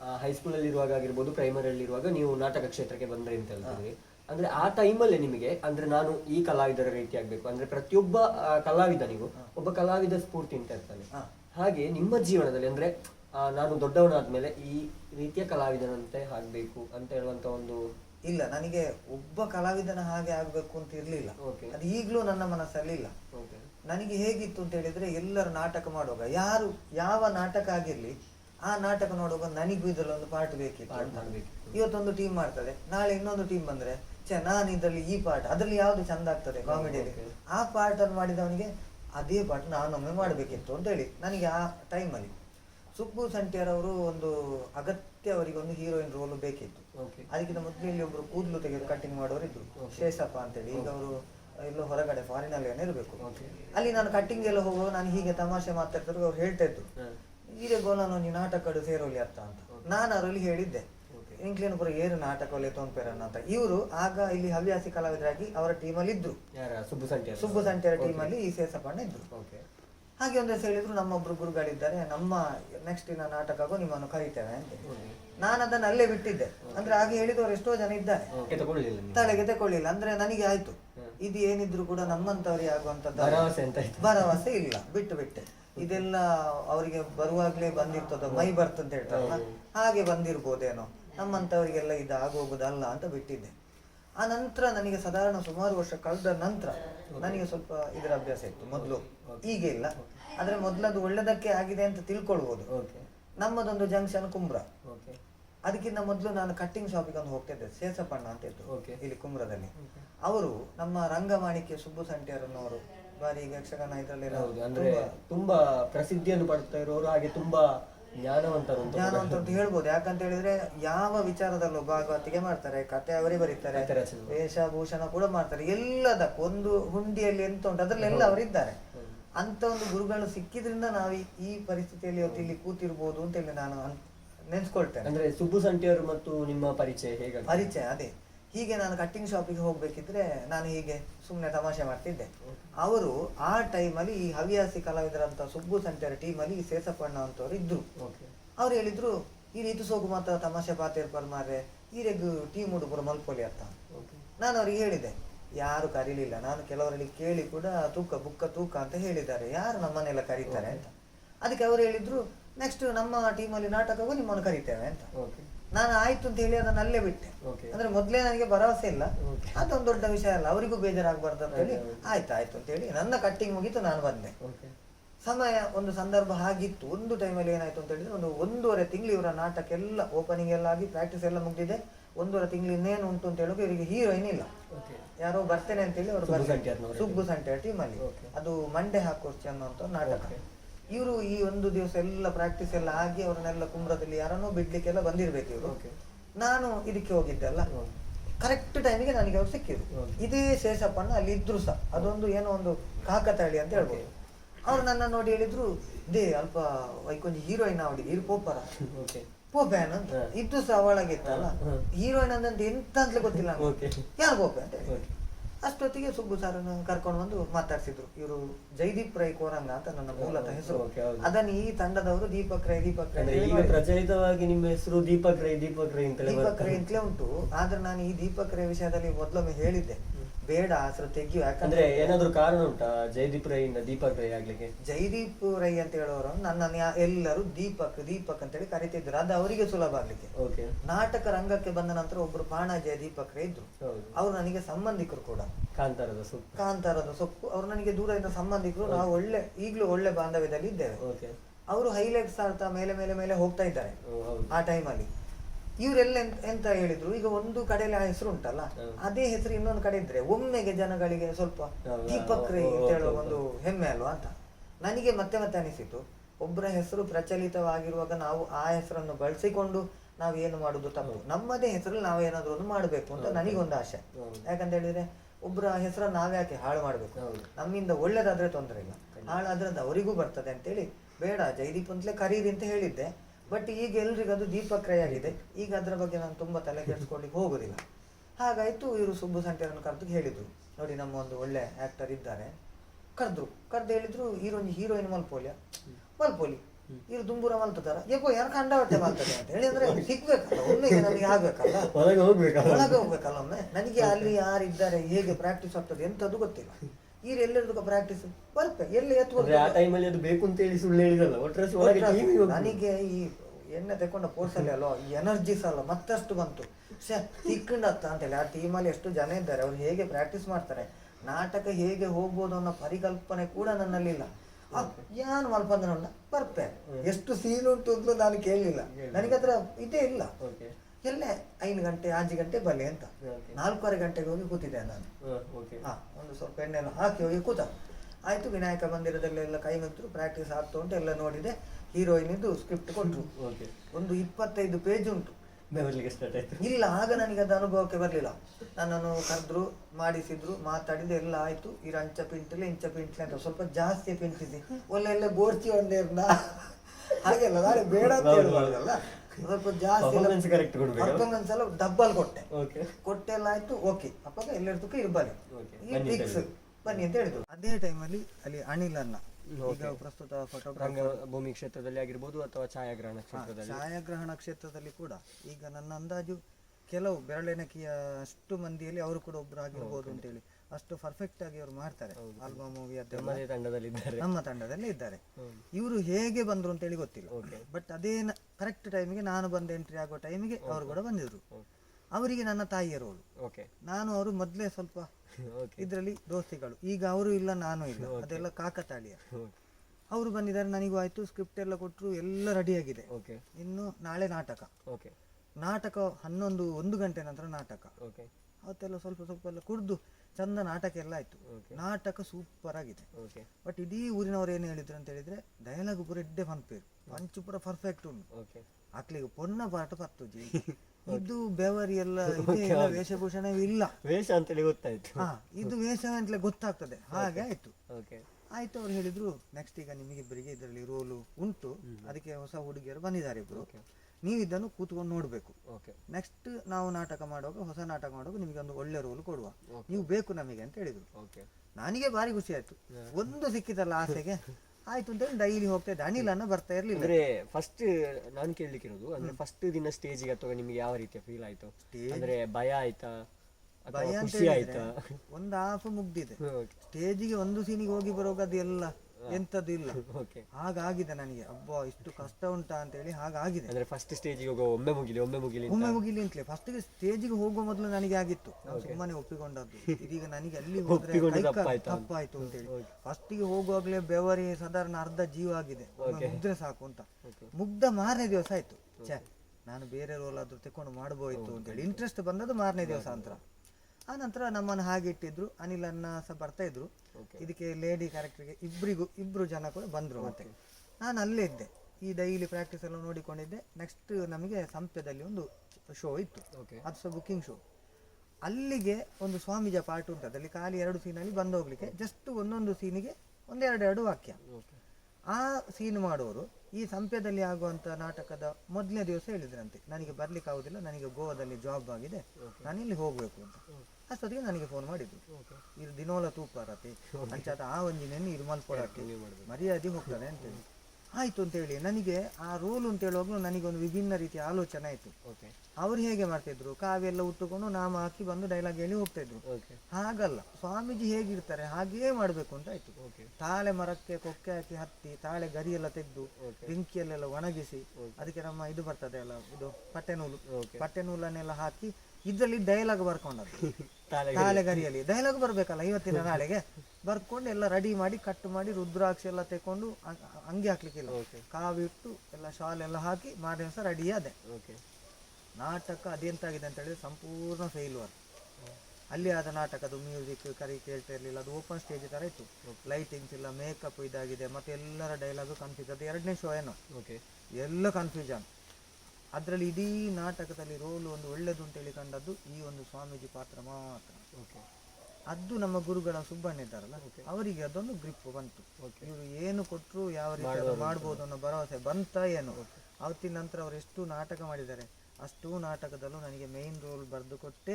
ಹೈಸ್ಕೂಲ್ ಅಲ್ಲಿ ಇರುವಾಗ ಆಗಿರ್ಬೋದು ಪ್ರೈಮರಿ ಅಲ್ಲಿ ಇರುವಾಗ ನೀವು ನಾಟಕ ಕ್ಷೇತ್ರಕ್ಕೆ ಬಂದ್ರಿ ಅಂತ ಹೇಳ್ತಿದ್ರಿ ಅಂದ್ರೆ ಆ ಟೈಮಲ್ಲಿ ನಿಮಗೆ ಅಂದ್ರೆ ನಾನು ಈ ಕಲಾವಿದರ ರೀತಿ ಆಗ್ಬೇಕು. ಅಂದ್ರೆ ಪ್ರತಿಯೊಬ್ಬ ಕಲಾವಿದನಿಗೂ ಒಬ್ಬ ಕಲಾವಿದ ಸ್ಫೂರ್ತಿ ಅಂತ ಇರ್ತಾನೆ. ಹಾಗೆ ನಿಮ್ಮ ಜೀವನದಲ್ಲಿ ಅಂದ್ರೆ ನಾನು ದೊಡ್ಡವನಾದ್ಮೇಲೆ ಈ ರೀತಿಯ ಕಲಾವಿದನಂತೆ ಆಗ್ಬೇಕು ಅಂತ ಹೇಳುವಂತ ಒಂದು ಇಲ್ಲ ನನಗೆ ಒಬ್ಬ ಕಲಾವಿದನ ಹಾಗೆ ಆಗ್ಬೇಕು ಅಂತ ಇರ್ಲಿಲ್ಲ. ಅದು ಈಗಲೂ ನನ್ನ ಮನಸ್ಸಲ್ಲಿ ಇಲ್ಲ. ನನಗೆ ಹೇಗಿತ್ತು ಅಂತ ಹೇಳಿದ್ರೆ ಎಲ್ಲರೂ ನಾಟಕ ಮಾಡುವಾಗ ಯಾರು ಯಾವ ನಾಟಕ ಆಗಿರ್ಲಿ ಆ ನಾಟಕ ನೋಡುವಾಗ ನನಗೂ ಇದರಲ್ಲಿ ಒಂದು ಪಾರ್ಟ್ ಬೇಕಿತ್ತು. ಇವತ್ತೊಂದು ಟೀಮ್ ಮಾಡ್ತದೆ. ನಾಳೆ ಇನ್ನೊಂದು ಟೀಮ್ ಬಂದ್ರೆ ಚೆ ನಾನು ಇದರಲ್ಲಿ ಈ ಪಾರ್ಟ್ ಅದ್ರಲ್ಲಿ ಯಾವ್ದು ಚಂದ ಆಗ್ತದೆ ಕಾಮಿಡಿಯಲ್ಲಿ ಆ ಪಾರ್ಟ್ ಅನ್ನು ಮಾಡಿದವನಿಗೆ ಅದೇ ಪಾರ್ಟ್ ನಾನೊಮ್ಮೆ ಮಾಡಬೇಕಿತ್ತು ಅಂತ ಹೇಳಿ. ನನಗೆ ಆ ಟೈಮಲ್ಲಿ ಸುಬ್ಬು ಸಂಟ್ಯಾರ್ ಅವರು ಒಂದು ಅಗತ್ಯ ಅವರಿಗೆ ಒಂದು ಹೀರೋಯಿನ್ ರೋಲ್ ಬೇಕಿತ್ತು. ಅದಕ್ಕಿಂತ ಮೊದಲು ಇಲ್ಲಿ ಒಬ್ರು ಕೂದಲು ತೆಗೆದು ಕಟ್ಟಿಂಗ್ ಮಾಡೋರು ಇದ್ರು. ಶೇಷಪ್ಪ ಅಂತೇಳಿ. ಈಗ ಅವರು ಎಲ್ಲೋ ಹೊರಗಡೆ ಫಾರಿನ್ ಅಲ್ಲಿ ಏನೋ ಇರಬೇಕು ಅಲ್ಲಿ ನಾನು ಕಟ್ಟಿಂಗ್ ಎಲ್ಲ ಹೋಗುವಾಗ ನಾನು ಹೀಗೆ ತಮಾಷೆ ಮಾತಾಡ್ತಾರೆ ಅವ್ರು ಹೇಳ್ತಾ ಇದ್ರು. ಹೀಗೆ ಗೋಲನು ನೀ ನಾಟಕಡು ಸೇರೋಲಿ ಅತ್ತ ಅಂತ. ನಾನು ಅದರಲ್ಲಿ ಹೇಳಿದ್ದೆ. ಇಂಗ್ಲಿಷ್ ಇಂಕ್ಲೇನು ಪುರ ಏರು ನಾಟಕವಲ್ಲೇ ತೋನ್ಪೇರನ್ನ ಅಂತ. ಇವರು ಆಗ ಇಲ್ಲಿ ಹವ್ಯಾಸಿ ಕಲಾವಿದರಾಗಿ ಅವರ ಟೀಮಲ್ಲಿ ಇದ್ರು. ಸುಬ್ಬು ಸಂಚಾರ ಸುಬ್ಬು ಸಂಚಾರ ಟೀಮಲ್ಲಿ ಈ ಶೇಷಪ್ಪಣ್ಣ ಇದ್ರು. ಹಾಗೆ ಒಂದು ಹೇಳಿದ್ರು ನಮ್ಮೊಬ್ರು ಗುರುಗಳಿದ್ದಾರೆ ನಮ್ಮ ನೆಕ್ಸ್ಟ್ ದಿನ ನಾಟಕಕ್ಕೂ ನಿಮ್ಮನ್ನು ಕರೀತೇವೆ ಅಂತ. ನಾನು ಅದನ್ನು ಅಲ್ಲೇ ಬಿಟ್ಟಿದ್ದೆ. ಅಂದ್ರೆ ಹಾಗೆ ಹೇಳಿದವರು ಎಷ್ಟೋ ಜನ ಇದ್ದಾರೆ. ತಲೆಗೆ ತಕೊಳ್ಳಿಲ್ಲ ಅಂದ್ರೆ ನನಗೆ ಆಯ್ತು. ಇದು ಏನಿದ್ರು ಕೂಡ ನಮ್ಮಂತವರಿಗೆ ಆಗುವಂತ ಭರವಸೆ ಇಲ್ಲ. ಬಿಟ್ಟು ಬಿಟ್ಟೆ. ಇದೆಲ್ಲ ಅವರಿಗೆ ಬರುವಾಗಲೇ ಬಂದಿರ್ತದ ಮೈ ಬರ್ತಂತ ಹೇಳ್ತಾರಲ್ಲ ಹಾಗೆ ಬಂದಿರ್ಬೋದೇನೋ ನಮ್ಮಂತವರಿಗೆಲ್ಲ ಇದು ಆಗೋಗುದಲ್ಲ ಅಂತ ಬಿಟ್ಟಿದ್ದೆ. ಆ ನಂತರ ನನಗೆ ಸಾಧಾರಣ ಸುಮಾರು ವರ್ಷ ಕಳೆದ ನಂತರ ನನಗೆ ಸ್ವಲ್ಪ ಇದರ ಅಭ್ಯಾಸ ಇತ್ತು ಮೊದಲು. ಈಗ ಇಲ್ಲ. ಆದ್ರೆ ಮೊದಲದು ಒಳ್ಳೆದಕ್ಕೆ ಆಗಿದೆ ಅಂತ ತಿಳ್ಕೊಳ್ಬೋದು. ನಮ್ಮದೊಂದು ಜಂಕ್ಷನ್ ಕುಂಬ್ರ. ಅದಕ್ಕಿಂತ ಮೊದಲು ನಾನು ಕಟ್ಟಿಂಗ್ ಶಾಪಿಗೆ ಒಂದು ಹೋಗ್ತಿದ್ದೆ ಶೇಷಪ್ಪಣ್ಣ ಅಂತ ಇತ್ತು. ಇಲ್ಲಿ ಕುಮ್ರದಲ್ಲಿ ಅವರು ನಮ್ಮ ರಂಗಮಾಣಿಕ್ಯ ಸುಬ್ಬು ಸಂಟ್ಯಾರನ್ನವರು ಬಾರಿ ಯಕ್ಷಗಾನ ಇದರಲ್ಲಿ ಹೌದು ಅಂದ್ರೆ ತುಂಬಾ ಪ್ರಸಿದ್ಧಿಯನ್ನು ಪಡ್ತಾ ಇರೋರು ಹಾಗೆ ತುಂಬಾ ಜ್ಞಾನವಂತರು ಅಂತ ಜ್ಞಾನ ಅಂತ ಅಂತ ಹೇಳ್ಬೋದು. ಯಾಕಂತ ಹೇಳಿದ್ರೆ ಯಾವ ವಿಚಾರದಲ್ಲೂ ಭಾಗವತಿಗೆ ಮಾಡ್ತಾರೆ ಕತೆ ಅವರೇ ಬರೀತಾರೆ. ವೇಷಭೂಷಣ ಕೂಡ ಮಾಡ್ತಾರೆ. ಎಲ್ಲದಕ್ಕೂ ಒಂದು ಹುಂಡಿಯಲ್ಲಿ ಎಂತ ಉಂಟು ಅದ್ರಲ್ಲೆಲ್ಲ ಅವರಿದ್ದಾರೆ. ಅಂತ ಒಂದು ಗುರುಗಳು ಸಿಕ್ಕಿದ್ರಿಂದ ನಾವು ಈ- ಈ ಪರಿಸ್ಥಿತಿಯಲ್ಲಿ ಇವತ್ತು ಇಲ್ಲಿ ಕೂತಿರ್ಬೋದು ಅಂತ ಹೇಳಿ ನಾನು ನೆನ್ಸ್ಕೊಳ್ತೇನೆ. ಅಂದ್ರೆ ಸುಬ್ಬು ಸಂಟಿಯವರು ಮತ್ತು ನಿಮ್ಮ ಪರಿಚಯ ಹೇಗೆ ಪರಿಚಯ ಅದೇ. ಹೀಗೆ ನಾನು ಕಟ್ಟಿಂಗ್ ಶಾಪಿಗೆ ಹೋಗಬೇಕಿದ್ರೆ ನಾನು ಹೀಗೆ ಸುಮ್ಮನೆ ತಮಾಷೆ ಮಾಡ್ತಿದ್ದೆ. ಅವರು ಆ ಟೈಮಲ್ಲಿ ಈ ಹವ್ಯಾಸಿ ಕಲಾವಿದರಂತ ಸುಬ್ಬು ಸಂಚಾರ ಟೀಮಲ್ಲಿ ಈ ಸೇಸಪ್ಪಣ್ಣ ಅಂತವ್ರು ಇದ್ರು. ಓಕೆ ಅವ್ರು ಹೇಳಿದ್ರು ಈ ರೀತಿ ಸೋಗು ಮಾತ್ರ ತಮಾಷೆ ಪಾತಿರ್ಪಲ್ ಮಾರ್ರೆ ಈರೆಗ್ ಟೀಮ್ ಹುಡುಗರು ಮಲ್ಕೊಳ್ಳಿ ಅಂತ. ಓಕೆ ನಾನು ಅವ್ರಿಗೆ ಹೇಳಿದೆ ಯಾರು ಕರೀಲಿಲ್ಲ. ನಾನು ಕೆಲವರಲ್ಲಿ ಕೇಳಿ ಕೂಡ ತೂಕ ಬುಕ್ಕ ತೂಕ ಅಂತ ಹೇಳಿದ್ದಾರೆ. ಯಾರು ನಮ್ಮನ್ನೆಲ್ಲ ಕರೀತಾರೆ ಅಂತ. ಅದಕ್ಕೆ ಅವರು ಹೇಳಿದ್ರು ನೆಕ್ಸ್ಟ್ ನಮ್ಮ ಟೀಮಲ್ಲಿ ನಾಟಕವೂ ನಿಮ್ಮನ್ನು ಕರಿತೇವೆ ಅಂತ. ಓಕೆ ನಾನು ಆಯ್ತು ಅಂತ ಹೇಳಿ ಅದನ್ನ ಅಲ್ಲೇ ಬಿಟ್ಟೆ. ಅಂದ್ರೆ ಮೊದಲೇ ನನಗೆ ಭರವಸೆ ಇಲ್ಲ. ಅದೊಂದು ದೊಡ್ಡ ವಿಷಯ ಅಲ್ಲ ಅವರಿಗೂ ಬೇಜಾರಾಗಬಾರ್ದು ಅಂತ ಹೇಳಿ. ಆಯ್ತು ಆಯ್ತು ಅಂತ ಹೇಳಿ ನನ್ನ ಕಟ್ಟಿಂಗ್ ಮುಗಿತು ನಾನು ಬಂದೆ. ಸಮಯ ಒಂದು ಸಂದರ್ಭ ಆಗಿತ್ತು ಒಂದು ಟೈಮಲ್ಲಿ ಏನಾಯ್ತು ಅಂತ ಹೇಳಿದ್ರೆ ಒಂದು ಒಂದೂವರೆ ತಿಂಗಳು ಇವರ ನಾಟಕ ಎಲ್ಲ ಓಪನಿಂಗ್ ಎಲ್ಲ ಆಗಿ ಪ್ರಾಕ್ಟೀಸ್ ಎಲ್ಲ ಮುಗಿದಿದೆ. ಒಂದೂವರೆ ತಿಂಗಳು ಇನ್ನೇನು ಉಂಟು ಅಂತ ಹೇಳುವಾಗ ಇವರಿಗೆ ಹೀರೋಯಿನ್ ಇಲ್ಲ. ಯಾರೋ ಬರ್ತೇನೆ ಅಂತೇಳಿ ಅವರು ಸುಬ್ಬು ಸಂಟೆ ಟೀಮಲ್ಲಿ. ಅದು ಮಂಡೆ ಹಾಕೋರ್ಚಿ ಅಂತ ನಾಟಕ. ಇವರು ಈ ಒಂದು ದಿವಸ ಎಲ್ಲ ಪ್ರಾಕ್ಟೀಸ್ ಎಲ್ಲ ಆಗಿ ಅವ್ರನ್ನೆಲ್ಲ ಕುಂಬ್ರದಲ್ಲಿ ಯಾರನ್ನೋ ಬಿಡ್ಲಿಕ್ಕೆಲ್ಲ ಬಂದಿರ್ಬೇಕು ಇವರು. ನಾನು ಇದಕ್ಕೆ ಹೋಗಿದ್ದೆ ಅಲ್ಲ? ಕರೆಕ್ಟ್ ಟೈಮಿಗೆ ನನಗೆ ಅವ್ರು ಸಿಕ್ಕಿದ್ರು. ಇದೇ ಶೇಷಪ್ಪಣ್ಣ ಅಲ್ಲಿ ಇದ್ರು ಸಹ. ಅದೊಂದು ಏನೋ ಒಂದು ಕಾಕತಾಳಿ ಅಂತ ಹೇಳ್ಬೋದು. ಅವ್ರು ನನ್ನ ನೋಡಿ ಹೇಳಿದ್ರು ದೇ ಅಲ್ಪ ಐಕೊಂಜಿ ಹೀರೋಯಿನ್ ಅವಳಿಗೆ ಇರು ಪೋಪರ. ಓಕೆ ಪೋಪೇನ್ ಅಂತ. ಇದ್ದು ಸಹ ಒಳಗಿತ್ತಲ್ಲ ಹ. ಹೀರೋಯಿನ್ ಅಂದಂತ ಎಂತ ಅಂತಲೇ ಗೊತ್ತಿಲ್ಲ. ಯಾರು ಪೋಪೆ ಅಂತ ಹೇಳಿ. ಅಷ್ಟೊತ್ತಿಗೆ ಸುಬ್ಬು ಸಾರನ್ನು ಕರ್ಕೊಂಡು ಬಂದು ಮಾತಾಡ್ಸಿದ್ರು ಇವರು ಜೈದೀಪ್ ರೈ ಕೋರಂಗ ಅಂತ ನನ್ನ ಮೂಲತಃ ಹೆಸರು. ಅದನ್ನು ಈ ತಂಡದವರು ದೀಪಕ್ ರೈ ದೀಪಕ್ ರೈ ಈಗ. ಪ್ರಚಲಿತವಾಗಿ ನಿಮ್ಮ ಹೆಸರು ದೀಪಕ್ ರೈ ದೀಪಕ್ ರೈ ಅಂತ ದೀಪಕ್. ರೈ ಅಂತಲೇ ಉಂಟು ಆದ್ರೆ ನಾನು ಈ ದೀಪಕ್ ರೈ ವಿಷಯದಲ್ಲಿ ಮೊದಲೊಮ್ಮೆ ಹೇಳಿದ್ದೆ ಬೇಡ ತೆಗಿಯು ಅಂದ್ರೆ ಯಾಕಂದ್ರೆ ಏನಾದ್ರು ಕಾರಣ ಉಂಟಾ ಜಯದೀಪ್ ರೈ ಇಂದ ದೀಪಕ್ ರೈ ಆಗ್ಲಿಕ್ಕೆ? ಜೈದೀಪ್ ರೈ ಅಂತ ಹೇಳೋರು ನನ್ನ ಯಾ- ಎಲ್ಲರೂ ದೀಪಕ್ ದೀಪಕ್ ಅಂತ ಹೇಳಿ ಕರಿತಿದ್ರು. ಅದು ಅವರಿಗೆ ಸುಲಭ ಆಗ್ಲಿಕ್ಕೆ. ಓಕೆ. ನಾಟಕ ರಂಗಕ್ಕೆ ಬಂದ ನಂತರ ಒಬ್ರು ಪಾಣಾಜಯ ದೀಪಕ್ ರೈ ಇದ್ರು. ಹೌದು. ಅವರು ನನಗೆ ಸಂಬಂಧಿಕರು ಕೂಡ. ಕಾಂತಾರದ ಸೊಪ್ಪು ಕಾಂತಾರದ ಸೊಪ್ಪು ಅವ್ರು ನನಗೆ ದೂರದಿಂದ ಸಂಬಂಧಿಕರು ನಾವು ಒಳ್ಳೆ ಈಗಲೂ ಒಳ್ಳೆ ಬಾಂಧವ್ಯದಲ್ಲಿ ಇದ್ದೇವೆ. ಓಕೆ. ಅವರು ಹೈಲೈಟ್ಸ್ ಆಡ್ತಾ ಮೇಲೆ ಮೇಲೆ ಮೇಲೆ ಹೋಗ್ತಾ ಇದ್ದಾರೆ. ಹೌದು. ಆ ಟೈಮಲ್ಲಿ ಇವರೆಲ್ಲ ಎಂತ- ಹೇಳಿದ್ರು? ಈಗ ಒಂದು ಕಡೆಯಲ್ಲಿ ಆ ಹೆಸರು ಉಂಟಲ್ಲ? ಅದೇ ಹೆಸರು ಇನ್ನೊಂದು ಕಡೆ ಇದ್ರೆ ಒಮ್ಮೆಗೆ ಜನಗಳಿಗೆ ಸ್ವಲ್ಪ ದೀಪಕ್ರಿ ದೀಪಕ್ ಅಂತ ಹೇಳುವ ಒಂದು ಹೆಮ್ಮೆ ಅಲ್ವಾ ಅಂತ. ನನಗೆ ಮತ್ತೆ ಮತ್ತೆ ಅನಿಸಿತು. ಒಬ್ಬರ ಹೆಸರು ಪ್ರಚಲಿತವಾಗಿರುವಾಗ ನಾವು ಆ ಹೆಸರನ್ನು ಬಳಸಿಕೊಂಡು ನಾವು ಏನು ಮಾಡುದು ತಪ್ಪು. ನಮ್ಮದೇ ಹೆಸರಲ್ಲಿ ನಾವು ಏನಾದ್ರು ಒಂದು ಮಾಡಬೇಕು ಅಂತ ನನಗೊಂದು ಆಸೆ. ಹೌದು. ಯಾಕಂತ ಹೇಳಿದ್ರೆ ಒಬ್ಬರ ಹೆಸರನ್ನು ನಾವ್ಯಾಕೆ ಹಾಳು ಮಾಡಬೇಕು? ನಮ್ಮಿಂದ ಒಳ್ಳೇದಾದ್ರೆ ತೊಂದರೆ ಇಲ್ಲ. ಹಾಳಾದ್ರೆ ಅದು ಅವರಿಗೂ ಬರ್ತದೆ ಅಂತೇಳಿ ಬೇಡ. ಜೈದೀಪ್ ಅಂತಲೇ ಕರೀರಿ ಅಂತ ಹೇಳಿದ್ದೆ. ಬಟ್ ಈಗ ಎಲ್ರಿಗೂ ಅದು ದೀಪಕ್ ರೈ ಆಗಿದೆ ಈಗ ಅದರ ಬಗ್ಗೆ ನಾನು ತುಂಬಾ ತಲೆ ಕೆಡಿಸ್ಕೊಳ್ಳಿಕ್ಕೆ ಹೋಗುದಿಲ್ಲ. ಹಾಗಾಯ್ತು ಇವರು ಸುಬ್ಬು ಸಂಟೆರನ್ನು ಕರೆದು ಹೇಳಿದ್ರು. ನೋಡಿ ನಮ್ಮ ಒಂದು ಒಳ್ಳೆ ಆಕ್ಟರ್ ಇದ್ದಾರೆ. ಕರೆದ್ರು. ಕರೆದು ಹೇಳಿದ್ರು ಹೀರೋಯಿನ್ ಹೀರೋಯಿನ್ ಮಲ್ಪೋಲಿಯ? ಮಲ್ಪೋಲಿ. ಇವ್ರು ದುಂಬುರ ಮಲ್ತದಾರ. ಯಾಕೋ ಯಾರು ಕಂಡವಟ್ಟೆ ಮಲ್ತದೆ? ಅಂತ ಹೇಳಿ ಅಂದ್ರೆ ಸಿಗ್ಬೇಕಲ್ಲ. ಒಮ್ಮೆ ನನಗೆ ಆಗ್ಬೇಕಲ್ಲ. ಒಳಗೆ ಹೋಗ್ಬೇಕಲ್ಲ. ಒಳಗೆ ಹೋಗ್ಬೇಕಲ್ಲ ಒಮ್ಮೆ. ನನಗೆ ಅಲ್ಲಿ ಯಾರು ಇದ್ದಾರೆ ಹೇಗೆ ಪ್ರಾಕ್ಟೀಸ್ ಆಗ್ತದೆ ಎಂತದ್ದು ಗೊತ್ತಿಲ್ಲ. ಈಗ ಎಲ್ಲರಿಗೂ ಪ್ರಾಕ್ಟೀಸ್ ಬರ್ಪೆ ಎಲ್ಲಿ ಎತ್ತು ಟೈಮಲ್ಲಿ ಬೇಕು ಅಂತ ಹೇಳಿ ಸುಳ್ಳು ನನಗೆ ಈ ಎಣ್ಣೆ ತಕೊಂಡ ಪೋರ್ಸಲ್ಲಿ ಅಲ್ವಾ ಈ ಎನರ್ಜಿಸ್ ಅಲ್ಲ ಮತ್ತಷ್ಟು ಬಂತು. ಶ್ಯೆ ತಿಕ್ಕಂಡತ್ತ ಅಂತೇಳಿ. ಆ ಟೀಮಲ್ಲಿ ಎಷ್ಟು ಜನ ಇದ್ದಾರೆ ಅವ್ರು ಹೇಗೆ ಪ್ರಾಕ್ಟೀಸ್ ಮಾಡ್ತಾರೆ? ನಾಟಕ ಹೇಗೆ ಹೋಗ್ಬೋದು ಅನ್ನೋ ಪರಿಕಲ್ಪನೆ ಕೂಡ ನನ್ನಲ್ಲಿಲ್ಲ ಏನು ಮಲ್ಪಂದ್ರೆ ಮಲ್ಪಂದ್ರ ಬರ್ಪೆ ಎಷ್ಟು ಸೀನ್ ಉಂಟು ಅಂತಲೂ ನಾನು ಕೇಳಲಿಲ್ಲ ನನಗತ್ರ ಇದೇ ಇಲ್ಲ. ಎಲ್ಲೇ ಐದು ಗಂಟೆ ಆಜು ಗಂಟೆ ಬಲೆ ಅಂತ. ನಾಲ್ಕೂವರೆ ಗಂಟೆಗೆ ಹೋಗಿ ಕೂತಿದ್ದೆ ನಾನು. ಹ, ಒಂದು ಸ್ವಲ್ಪ ಎಣ್ಣೆಲ್ಲ ಹಾಕಿ ಹೋಗಿ ಕೂತ. ಆಯ್ತು ವಿನಾಯಕ ಮಂದಿರದಲ್ಲೆಲ್ಲ ಕೈ ಮುಗಿದ್ರು ಪ್ರಾಕ್ಟೀಸ್ ಆಗ್ತಾ ಉಂಟು ಎಲ್ಲ ನೋಡಿದೆ. ಹೀರೋಯಿನ್ ಇದು ಸ್ಕ್ರಿಪ್ಟ್ ಕೊಟ್ರು. ಓಕೆ ಒಂದು ಇಪ್ಪತ್ತೈದು ಪೇಜ್ ಉಂಟು. ಸ್ಟಾರ್ಟ್ ಆಯ್ತು. ಇಲ್ಲ ಆಗ ನನಗೆ ಅದು ಅನುಭವಕ್ಕೆ ಬರಲಿಲ್ಲ. ನನ್ನನ್ನು ಕರೆದ್ರು ಮಾಡಿಸಿದ್ರು ಮಾತಾಡಿದ್ದು ಎಲ್ಲ ಆಯ್ತು. ಈ ಅಂಚ ಪಿಂಟ್ಲೆ ಇಂಚ ಪಿಂಟ್ಲೆ ಅಂತ ಸ್ವಲ್ಪ ಜಾಸ್ತಿ ಪಿಂಟಿಸಿ ಒಳ್ಳೆ ಬೋರ್ಚಿ ಒಂದೇರ್ನ ಹಾಗೆಲ್ಲ ನಾಳೆ ಬೇಡ ಅಂತ ಹೇಳ್ಬಾರ್ದಲ್ಲ ಸ್ವಲ್ಪ ಜಾಸ್ತಿ ಕರೆಕ್ಟ್ ಮತ್ತೊಂದೊಂದು ಕೊಡ್ಬೇಕಾ? ಡಬ್ಬಲ್ ಕೊಟ್ಟೆ. ಕೊಟ್ಟೆ ಎಲ್ಲ ಆಯ್ತು ಓಕೆ ಅಪ್ಪಾಗ ಫಿಕ್ಸ್ ಅಂತ ಬನ್ನಿ ಅಂತ ಹೇಳಿದ್ರು. ಅದೇ ಟೈಮಲ್ಲಿ ಅಲ್ಲಿ ಅನಿಲ್ ಅನ್ನ ಈಗ. ಪ್ರಸ್ತುತ ಫೋಟೋಗ್ರಾಫರ್ ಭೂಮಿ ಕ್ಷೇತ್ರದಲ್ಲಿ ಆಗಿರ್ಬೋದು ಅಥವಾ ಛಾಯಾಗ್ರಹಣ ಕ್ಷೇತ್ರದಲ್ಲಿ? ಛಾಯಾಗ್ರಹಣ ಕ್ಷೇತ್ರದಲ್ಲಿ ಕೂಡ. ಈಗ ನನ್ನ ಅಂದಾಜು ಕೆಲವು ಬೆರಳೆಣಕಿಯ ಅಷ್ಟು ಮಂದಿಯಲ್ಲಿ ಅವರು ಕೂಡ ಒಬ್ರು ಆಗಿರ್ಬೋದು ಅಂತೇಳಿ. ಅಷ್ಟು ಪರ್ಫೆಕ್ಟ್ ಆಗಿ ಅವರು ಮಾಡ್ತಾರೆ. ಆಲ್ಬಮ್ ಮೂವಿ ತಂಡದಲ್ಲಿ ಇದ್ದಾರೆ. ನಮ್ಮ ತಂಡದಲ್ಲಿ ಇದ್ದಾರೆ. ಇವರು ಹೇಗೆ ಬಂದ್ರು ಅಂತೇಳಿ ಗೊತ್ತಿಲ್ಲ. ಬಟ್ ಅದೇ ಕರೆಕ್ಟ್ ಟೈಮಿಗೆ ನಾನು ಬಂದ ಎಂಟ್ರಿ ಆಗೋ ಟೈಮಿಗೆ ಅವರು ಕೂಡ ಬಂದಿದ್ರು. ಅವರಿಗೆ ನನ್ನ ತಾಯಿಯರು ರೋಲು ನಾನು ಅವರು ಮೊದಲೇ ಸ್ವಲ್ಪ ಇದರಲ್ಲಿ ದೋಸ್ತಿಗಳು ಈಗ ಅವರು ಇಲ್ಲ ನಾನು ಇಲ್ಲ. ಅದೆಲ್ಲ ಕಾಕತಾಳೀಯ. ಅವರು ಬಂದಿದ್ದಾರೆ ನನಗೂ ಆಯ್ತು ಸ್ಕ್ರಿಪ್ಟ್ ಎಲ್ಲ ಕೊಟ್ಟರು ಎಲ್ಲ ರೆಡಿಯಾಗಿದೆ ಓಕೆ ಇನ್ನು ನಾಳೆ ನಾಟಕ. ಓಕೆ ನಾಟಕ ಹನ್ನೊಂದು ಒಂದು ಗಂಟೆ ನಂತರ ನಾಟಕ. ಓಕೆ ಅವತ್ತೆಲ್ಲ ಸ್ವಲ್ಪ ಸ್ವಲ್ಪ ಎಲ್ಲ ಕುಡ್ದು ಚಂದ ನಾಟಕ ಎಲ್ಲ ಆಯ್ತು. ನಾಟಕ ಸೂಪರ್ ಆಗಿದೆ. ಓಕೆ ಬಟ್ ಇಡೀ ಊರಿನವ್ರು ಏನು ಹೇಳಿದ್ರು ಅಂತ ಹೇಳಿದ್ರೆ ಡೈಲಾಗ್ ಪೂರ ಎಡ್ಡೆ ಪನ್ಪೇರು ಪಂಚು ಪೂರ ಪರ್ಫೆಕ್ಟ್ ಉಂಟು. ಓಕೆ ಅಕ್ಲಿಗೆ ಪೊನ್ನ ಪಾಠ ಪತ್ತುಜಿ ಇದು ಬೆವರಿ ಎಲ್ಲ ಇದೇ ವೇಷಭೂಷಣ ಇಲ್ಲ ವೇಷ ಅಂತೇಳಿ ಗೊತ್ತಾಯ್ತು. ಹಾ ಇದು ವೇಷ ಅಂತಲೇ ಗೊತ್ತಾಗ್ತದೆ. ಹಾಗೆ ಆಯ್ತು. ಓಕೆ ಆಯ್ತು ಅವ್ರು ಹೇಳಿದ್ರು ನೆಕ್ಸ್ಟ್ ಈಗ ನಿಮಗಿಬ್ಬರಿಗೆ ಇದರಲ್ಲಿ ರೋಲು ಉಂಟು. ಅದಕ್ಕೆ ಹೊಸ ಹುಡುಗಿಯರು ಬಂದಿದ್ದಾರೆ ಇಬ್ರು. ನೀವು ಇದನ್ನು ಕೂತ್ಕೊಂಡು ನೋಡ್ಬೇಕು. ಓಕೆ ನೆಕ್ಸ್ಟ್ ನಾವು ನಾಟಕ ಮಾಡುವಾಗ ಹೊಸ ನಾಟಕ ಮಾಡುವಾಗ ನಿಮಗೆ ಒಂದು ಒಳ್ಳೆ ರೋಲ್ ಕೊಡುವ. ನೀವು ಬೇಕು ನಮಗೆ ಅಂತ ಹೇಳಿದ್ರು. ನನಗೆ ಭಾರಿ ಖುಷಿ ಆಯ್ತು. ಒಂದು ಸಿಕ್ಕಿದಲ್ಲ ಆಸೆಗೆ. ಆಯ್ತು ಅಂತ ಡೈಲಿ ಹೋಗ್ತಾ ಇದ್ದೆ. ಅನಿಲ್ ಅನ್ನ ಬರ್ತಾ ಇರ್ಲಿಲ್ಲ. ಅಂದ್ರೆ ಫಸ್ಟ್ ನಾನು ಕೇಳಲಿಕ್ಕಿರೋದು ಅಂದ್ರೆ ಫಸ್ಟ್ ದಿನ ಸ್ಟೇಜಿಗೆ ಅಥವಾ ನಿಮ್ಗೆ ಯಾವ ರೀತಿಯ ಫೀಲ್ ಆಯ್ತು? ಅಂದ್ರೆ ಭಯ ಆಯ್ತಾ? ಭಯ ಅಂತ ಹೇಳಿದ್ರೆ ಒಂದು ಹಾಫ್ ಮುಗ್ದಿದೆ. ಸ್ಟೇಜಿಗೆ ಒಂದು ಸೀನಿಗೆ ಹೋಗಿ ಬರುವಾಗ ಅದೆಲ್ಲ ಎಂತದ್ದು ಇಲ್ಲ ಓಕೆ ಹಾಗಾಗಿದೆ ನನಗೆ. ಅಬ್ಬ ಇಷ್ಟು ಕಷ್ಟ ಉಂಟಾ ಅಂತ ಹೇಳಿ ಹಾಗಾಗಿದೆ. ಅಂದ್ರೆ ಫಸ್ಟ್ ಸ್ಟೇಜಿಗೆ ಹೋಗೋ ಒಮ್ಮೆ ಮುಗಿಲಿ ಒಮ್ಮೆ ಮುಗಿಲಿ ಅಂತ? ಒಮ್ಮೆ ಮುಗಿಲಿ ಅಂತಲೇ. ಫಸ್ಟ್ ಸ್ಟೇಜಿಗೆ ಹೋಗುವ ಮೊದಲು ನನಗೆ ಆಗಿತ್ತು. ನಾನು ಸುಮ್ಮನೆ ಒಪ್ಪಿಕೊಂಡದ್ದು. ಇದೀಗ ನನಗೆ ಅಲ್ಲಿ ಹೋದ್ರೆ ಕೈ ಕಾಲು ತಪ್ಪಾಯ್ತು ಅಂತ. ಹೇಳಿ ಫಸ್ಟ್ ಫಸ್ಟಿಗೆ ಹೋಗುವಾಗ್ಲೇ ಬೆವರಿ ಸಾಧಾರಣ ಅರ್ಧ ಜೀವ ಆಗಿದೆ. ಒಮ್ಮೆ ಮುದ್ರೆ ಸಾಕು ಅಂತ. ಮುಗ್ದ ಮಾರನೇ ದಿವಸ ಆಯ್ತು. ಛೇ ನಾನು ಬೇರೆ ರೋಲ್ ಆದ್ರೂ ತೆಕೊಂಡು ಮಾಡ್ಬೋಯ್ತು ಅಂತೇಳಿ. ಇಂಟ್ರೆಸ್ಟ್ ಬಂದದ್ದು ಮಾರನೇ ದಿವಸ ಅಂತ ಆ ನಂತರ ನಮ್ಮನ್ನು ಹಾಗೆ ಇಟ್ಟಿದ್ರು. ಅನಿಲ್ ಅನ್ನ ಸಹ ಬರ್ತಾ ಇದ್ರು. ಇದಕ್ಕೆ ಲೇಡಿ ಕ್ಯಾರೆಕ್ಟರ್ಗೆ ಇಬ್ಬರಿಗೂ ಇಬ್ರು ಜನ ಕೂಡ ಬಂದ್ರು ಮತ್ತೆ. ನಾನು ಅಲ್ಲೇ ಇದ್ದೆ. ಈ ಡೈಲಿ ಪ್ರಾಕ್ಟೀಸ್ ಎಲ್ಲ ನೋಡಿಕೊಂಡಿದ್ದೆ. ನೆಕ್ಸ್ಟ್ ನಮಗೆ ಸಂಪ್ಯದಲ್ಲಿ ಒಂದು ಶೋ ಇತ್ತು. ಓಕೆ ಅದು ಸಹ ಬುಕ್ಕಿಂಗ್ ಶೋ ಅಲ್ಲಿಗೆ ಒಂದು ಸ್ವಾಮೀಜ ಪಾರ್ಟ್ ಉಂಟು. ಅದರಲ್ಲಿ ಖಾಲಿ ಎರಡು ಸೀನಲ್ಲಿ ಬಂದು ಹೋಗ್ಲಿಕ್ಕೆ. ಜಸ್ಟ್ ಒಂದೊಂದು ಸೀನಿಗೆ ಒಂದೆರಡೆರಡು ವಾಕ್ಯ. ಆ ಸೀನ್ ಮಾಡೋರು ಈ ಸಂಪ್ಯದಲ್ಲಿ ಆಗುವಂಥ ನಾಟಕದ ಮೊದಲನೇ ದಿವಸ ಹೇಳಿದ್ರಂತೆ. ನನಗೆ ಬರ್ಲಿಕ್ಕೆ ಆಗುದಿಲ್ಲ. ನನಗೆ ಗೋವಾದಲ್ಲಿ ಜಾಬ್ ಆಗಿದೆ. ನಾನು ಇಲ್ಲಿ ಹೋಗಬೇಕು ಅಂತ. ಅಷ್ಟೊತ್ತಿಗೆ ನನಗೆ ಫೋನ್ ಮಾಡಿದ್ದು ಇದು ದಿನೋಲ ತೂಪಾರತಿ ಅಂಚಾತ ಆ ಒಂಜಿನೇನು ಇದು ಮಲ್ಕೊಡಕ್ಕೆ ಮರ್ಯಾದೆ ಹೋಗ್ತಾರೆ ಅಂತೇಳಿ. ಆಯ್ತು ಅಂತೇಳಿ. ನನಗೆ ಆ ರೋಲ್ ಅಂತ ಹೇಳುವಾಗಲೂ ನನಗೆ ಒಂದು ವಿಭಿನ್ನ ರೀತಿಯ ಆಲೋಚನೆ ಆಯ್ತು. ಅವ್ರು ಹೇಗೆ ಮಾಡ್ತಿದ್ರು? ಕಾವೆಲ್ಲ ಉಟ್ಟುಕೊಂಡು ನಾಮ ಹಾಕಿ ಬಂದು ಡೈಲಾಗ್ ಹೇಳಿ ಹೋಗ್ತಾ ಇದ್ರು ಹಾಗಲ್ಲ. ಸ್ವಾಮೀಜಿ ಹೇಗಿರ್ತಾರೆ? ಹಾಗೇ ಮಾಡಬೇಕು ಅಂತ ಆಯ್ತು. ತಾಳೆ ಮರಕ್ಕೆ ಕೊಕ್ಕೆ ಹಾಕಿ ಹತ್ತಿ ತಾಳೆ ಗರಿ ಎಲ್ಲ ತೆಗೆದು. ಬೆಂಕಿಯಲ್ಲೆಲ್ಲ ಒಣಗಿಸಿ ಅದಕ್ಕೆ ನಮ್ಮ ಇದು ಬರ್ತದೆ ಅಲ್ಲ ಇದು ಪಟ್ಟೆ ನೂಲು. ಪಟ್ಟೆ ನೂಲನ್ನೆಲ್ಲ ಹಾಕಿ ಇದರಲ್ಲಿ ಡೈಲಾಗ್ ಬರ್ಕೊಂಡದ್ದು. ತಾಲೆಗರಿಯಲ್ಲಿ ಗರಿಯಲ್ಲಿ ಡೈಲಾಗ್ ಬರ್ಬೇಕಲ್ಲ ಇವತ್ತಿನ ನಾಳೆಗೆ? ಬರ್ಕೊಂಡು ಎಲ್ಲ ರೆಡಿ ಮಾಡಿ ಕಟ್ ಮಾಡಿ ರುದ್ರಾಕ್ಷಿ ಎಲ್ಲ ತೆಕೊಂಡು ಅಂಗಿ ಹಾಕ್ಲಿಕ್ಕಿಲ್ಲ. ಕಾವಿಟ್ಟು ಎಲ್ಲ ಶಾಲ್ ಎಲ್ಲ ಹಾಕಿ ಮಾರನೇ ದಿವಸ ರೆಡಿ ಆದೆ. ಓಕೆ ನಾಟಕ ಅದೆಂತಾಗಿದೆ ಅಂತ ಹೇಳಿದ್ರೆ ಸಂಪೂರ್ಣ ಫೇಲ್ವರ್ ಅಲ್ಲಿ ಆದ ಅದು ಮ್ಯೂಸಿಕ್ ಕರಿ ಕೇಳ್ತಾ ಇರಲಿಲ್ಲ. ಅದು ಓಪನ್ ಸ್ಟೇಜ್ ಥರ ಇತ್ತು. ಲೈಟಿಂಗ್ಸ್ ಇಲ್ಲ ಮೇಕಪ್ ಇದಾಗಿದೆ ಮತ್ತೆ ಎಲ್ಲರ ಡೈಲಾಗು ಕನ್ಫ್ಯೂಸ್ ಅದು ಎರಡನೇ ಶೋ ಏನೋ? ಓಕೆ ಎಲ್ಲ ಕನ್ಫ್ಯೂಷನ್ ಅದರಲ್ಲಿ ಇಡೀ ನಾಟಕದಲ್ಲಿ ರೋಲ್ ಒಂದು ಒಳ್ಳೆಯದು ಅಂತ ಹೇಳಿ ಕಂಡದ್ದು ಈ ಒಂದು ಸ್ವಾಮೀಜಿ ಪಾತ್ರ ಮಾತ್ರ. ಓಕೆ. ಅದು ನಮ್ಮ ಗುರುಗಳ ಸುಬ್ಬಣ್ಣ ಇದ್ದಾರಲ್ಲ ಅವರಿಗೆ ಅದೊಂದು ಗ್ರಿಪ್ ಬಂತು. ಇವರು ಏನು ಕೊಟ್ಟರು ಯಾವ ರೀತಿ ಮಾಡ್ಬೋದು ಅನ್ನೋ ಭರವಸೆ ಬಂತ ಏನು. ಅವತ್ತಿನ ನಂತರ ಅವರು ಎಷ್ಟು ನಾಟಕ ಮಾಡಿದ್ದಾರೆ ಅಷ್ಟು ನಾಟಕದಲ್ಲೂ ನನಗೆ ಮೇನ್ ರೋಲ್ ಬರೆದು ಕೊಟ್ಟೆ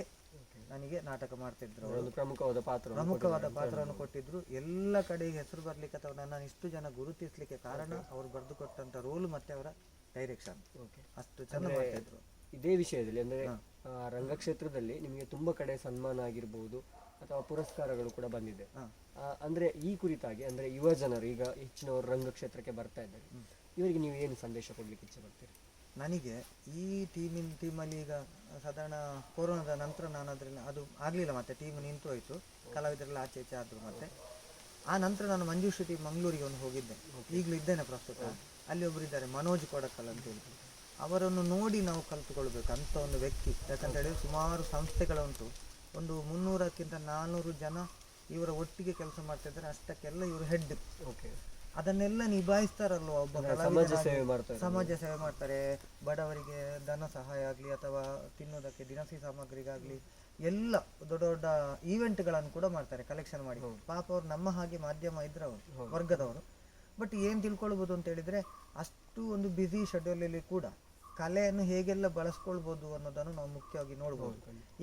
ನನಗೆ ನಾಟಕ ಮಾಡ್ತಿದ್ರು ಪ್ರಮುಖವಾದ ಪಾತ್ರ ಪ್ರಮುಖವಾದ ಪಾತ್ರವನ್ನು ಕೊಟ್ಟಿದ್ರು. ಎಲ್ಲ ಕಡೆ ಹೆಸರು ಬರ್ಲಿಕ್ಕೆ ಅಥವಾ ನನ್ನ ಇಷ್ಟು ಜನ ಗುರುತಿಸ್ಲಿಕ್ಕೆ ಕಾರಣ ಅವರು ಬರೆದು ಕೊಟ್ಟಂತ ರೋಲ್ ಮತ್ತೆ ಅವರ ಡೈರೆಕ್ಷನ್ ಓಕೆ ಅಷ್ಟು ಚೆಂದ ಮಾಡ್ತಿದ್ರು. ಇದೇ ವಿಷಯದಲ್ಲಿ ಅಂದ್ರೆ ರಂಗಕ್ಷೇತ್ರದಲ್ಲಿ ನಿಮಗೆ ತುಂಬಾ ಕಡೆ ಸನ್ಮಾನ ಆಗಿರ್ಬೋದು ಅಥವಾ ಪುರಸ್ಕಾರಗಳು ಕೂಡ ಬಂದಿದೆ. ಹಾ. ಆ, ಅಂದ್ರೆ ಈ ಕುರಿತಾಗಿ ಅಂದ್ರೆ ಯುವ ಜನರು ಈಗ ಹೆಚ್ಚಿನವರು ರಂಗಕ್ಷೇತ್ರಕ್ಕೆ ಬರ್ತಾ ಇದ್ದಾರೆ. ಇವರಿಗೆ ನೀವು ಏನು ಸಂದೇಶ ಕೊಡ್ಲಿಕ್ಕೆ ಇಚ್ಛೆ ಬರ್ತೀರಿ ನನಗೆ ಈ ಟೀಮಿನ ಟೀಮಲ್ಲಿ ಈಗ ಸಾಧಾರಣ ಕೊರೋನಾದ ನಂತರ ನಾನು ಅದರಲ್ಲಿ ಅದು ಆಗಲಿಲ್ಲ ಮತ್ತೆ ಟೀಮ್ ನಿಂತು ಹೋಯಿತು. ಕಲಾವಿದರೆಲ್ಲ ಆಚೆ ಈಚೆ ಆದರು ಮತ್ತೆ. ಆ ನಂತರ ನಾನು ಮಂಜುಶ್ರುತಿ ಮಂಗಳೂರಿಗೆ ಒಂದು ಹೋಗಿದ್ದೆ. ಈಗಲೂ ಇದ್ದೇನೆ ಪ್ರಸ್ತುತ. ಅಲ್ಲಿ ಒಬ್ರು ಇದ್ದಾರೆ ಮನೋಜ್ ಕೊಡಕಲ್ ಅಂತ ಹೇಳಿ ಅವರನ್ನು ನೋಡಿ ನಾವು ಕಲ್ತುಕೊಳ್ಬೇಕು ಅಂತ ಒಂದು ವ್ಯಕ್ತಿ. ಯಾಕಂತ ಹೇಳಿದ್ರೆ ಸುಮಾರು ಸಂಸ್ಥೆಗಳುಂಟು ಒಂದು ಮುನ್ನೂರಕ್ಕಿಂತ ನಾನ್ನೂರು ಜನ ಇವರ ಒಟ್ಟಿಗೆ ಕೆಲಸ ಮಾಡ್ತಿದ್ದಾರೆ ಅಷ್ಟಕ್ಕೆಲ್ಲ ಇವರು ಹೆಡ್ ಓಕೆ ಅದನ್ನೆಲ್ಲ ನಿಭಾಯಿಸ್ತಾರಲ್ವ ಒಬ್ಬ ಸಮಾಜ ಸೇವೆ ಮಾಡ್ತಾರೆ. ಸಮಾಜ ಸೇವೆ ಮಾಡ್ತಾರೆ. ಬಡವರಿಗೆ ಧನ ಸಹಾಯ ಆಗಲಿ ಅಥವಾ ತಿನ್ನೋದಕ್ಕೆ ದಿನಸಿ ಸಾಮಗ್ರಿಗಾಗಲಿ ಎಲ್ಲ ದೊಡ್ಡ ದೊಡ್ಡ ಈವೆಂಟ್ಗಳನ್ನು ಕೂಡ ಮಾಡ್ತಾರೆ ಕಲೆಕ್ಷನ್ ಮಾಡಿ. ಪಾಪ ಅವ್ರು ನಮ್ಮ ಹಾಗೆ ಮಾಧ್ಯಮ ಇದ್ರ ಅವರು ವರ್ಗದವರು. ಬಟ್ ಏನು ತಿಳ್ಕೊಳ್ಬೋದು ಅಂತ ಹೇಳಿದರೆ ಅಷ್ಟು ಒಂದು ಬ್ಯುಸಿ ಶೆಡ್ಯೂಲಲ್ಲಿ ಕೂಡ ಕಲೆಯನ್ನು ಹೇಗೆಲ್ಲ ಬಳಸ್ಕೊಳ್ಬೋದು ಅನ್ನೋದನ್ನು ನಾವು ಮುಖ್ಯವಾಗಿ ನೋಡ್ಬೋದು.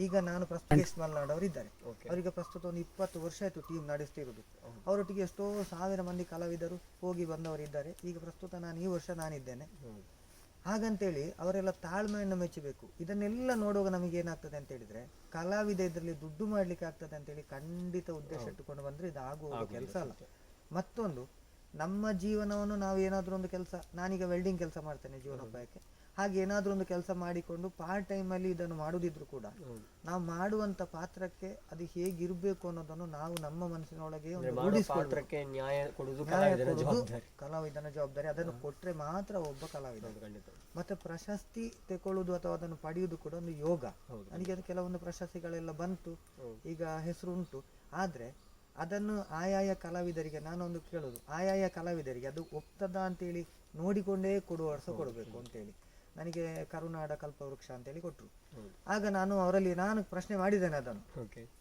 ಈಗ ನಾನು ಪ್ರಸ್ತುತ ಎಸ್ ಮಲ್ನಾಡ್ ಅವರು ಇದ್ದಾರೆ. ಅವರಿಗೆ ಪ್ರಸ್ತುತ ಒಂದು ಇಪ್ಪತ್ತು ವರ್ಷ ಆಯಿತು ಟೀಮ್ ನಡೆಸ್ತಿರೋದು. ಅವರೊಟ್ಟಿಗೆ ಎಷ್ಟೋ ಸಾವಿರ ಮಂದಿ ಕಲಾವಿದರು ಹೋಗಿ ಬಂದವರಿದ್ದಾರೆ ಈಗ ಪ್ರಸ್ತುತ ನಾನು ಈ ವರ್ಷ ನಾನಿದ್ದೇನೆ. ಹಾಗಂತೇಳಿ ಅವರೆಲ್ಲ ತಾಳ್ಮೆಯನ್ನು ಮೆಚ್ಚಬೇಕು. ಇದನ್ನೆಲ್ಲ ನೋಡುವಾಗ ನಮಗೆ ಏನಾಗ್ತದೆ ಅಂತ ಹೇಳಿದ್ರೆ ಕಲಾವಿದ ಇದರಲ್ಲಿ ದುಡ್ಡು ಮಾಡ್ಲಿಕ್ಕೆ ಆಗ್ತದೆ ಅಂತೇಳಿ ಖಂಡಿತ ಉದ್ದೇಶ ಇಟ್ಟುಕೊಂಡು ಬಂದ್ರೆ ಇದು ಆಗುವ ಕೆಲಸ ಅಲ್ಲ. ಮತ್ತೊಂದು ನಮ್ಮ ಜೀವನವನ್ನು ನಾವು ಏನಾದ್ರೂ ಒಂದು ಕೆಲಸ ನಾನೀಗ ವೆಲ್ಡಿಂಗ್ ಕೆಲಸ ಮಾಡ್ತೇನೆ ಜೀವನೋಪಾಯಕ್ಕೆ. ಹಾಗೆ ಏನಾದ್ರೂ ಒಂದು ಕೆಲಸ ಮಾಡಿಕೊಂಡು ಪಾರ್ಟ್ ಟೈಮ್ ಅಲ್ಲಿ ಇದನ್ನು ಮಾಡುದಿದ್ರು ಕೂಡ ನಾವು ಮಾಡುವಂತ ಪಾತ್ರಕ್ಕೆ ಅದು ಹೇಗಿರ್ಬೇಕು ಅನ್ನೋದನ್ನು ನಾವು ನಮ್ಮ ಮನಸ್ಸಿನೊಳಗೆ ಕಲಾವಿದನ ಜವಾಬ್ದಾರಿ. ಅದನ್ನು ಕೊಟ್ಟರೆ ಮಾತ್ರ ಒಬ್ಬ ಕಲಾವಿದ. ಮತ್ತೆ ಪ್ರಶಸ್ತಿ ತಗೊಳ್ಳುವುದು ಅಥವಾ ಅದನ್ನು ಪಡೆಯುವುದು ಕೂಡ ಒಂದು ಯೋಗ. ನನಗೆ ಅದು ಕೆಲವೊಂದು ಪ್ರಶಸ್ತಿಗಳೆಲ್ಲ ಬಂತು. ಈಗ ಹೆಸರು ಉಂಟು. ಆದ್ರೆ ಅದನ್ನು ಆಯಾಯ ಕಲಾವಿದರಿಗೆ ನಾನೊಂದು ಕೇಳೋದು ಆಯಾಯ ಕಲಾವಿದರಿಗೆ ಅದು ಒಪ್ತದ ಅಂತೇಳಿ ನೋಡಿಕೊಂಡೇ ಕೊಡುವ ಸಹ ಕೊಡಬೇಕು ಅಂತೇಳಿ. ನನಗೆ ಕರುನಾಡ ಕಲ್ಪವೃಕ್ಷ ಅಂತೇಳಿ ಕೊಟ್ಟರು. ಆಗ ನಾನು ಅವರಲ್ಲಿ ನಾನು ಪ್ರಶ್ನೆ ಮಾಡಿದ್ದೇನೆ ಅದನ್ನು.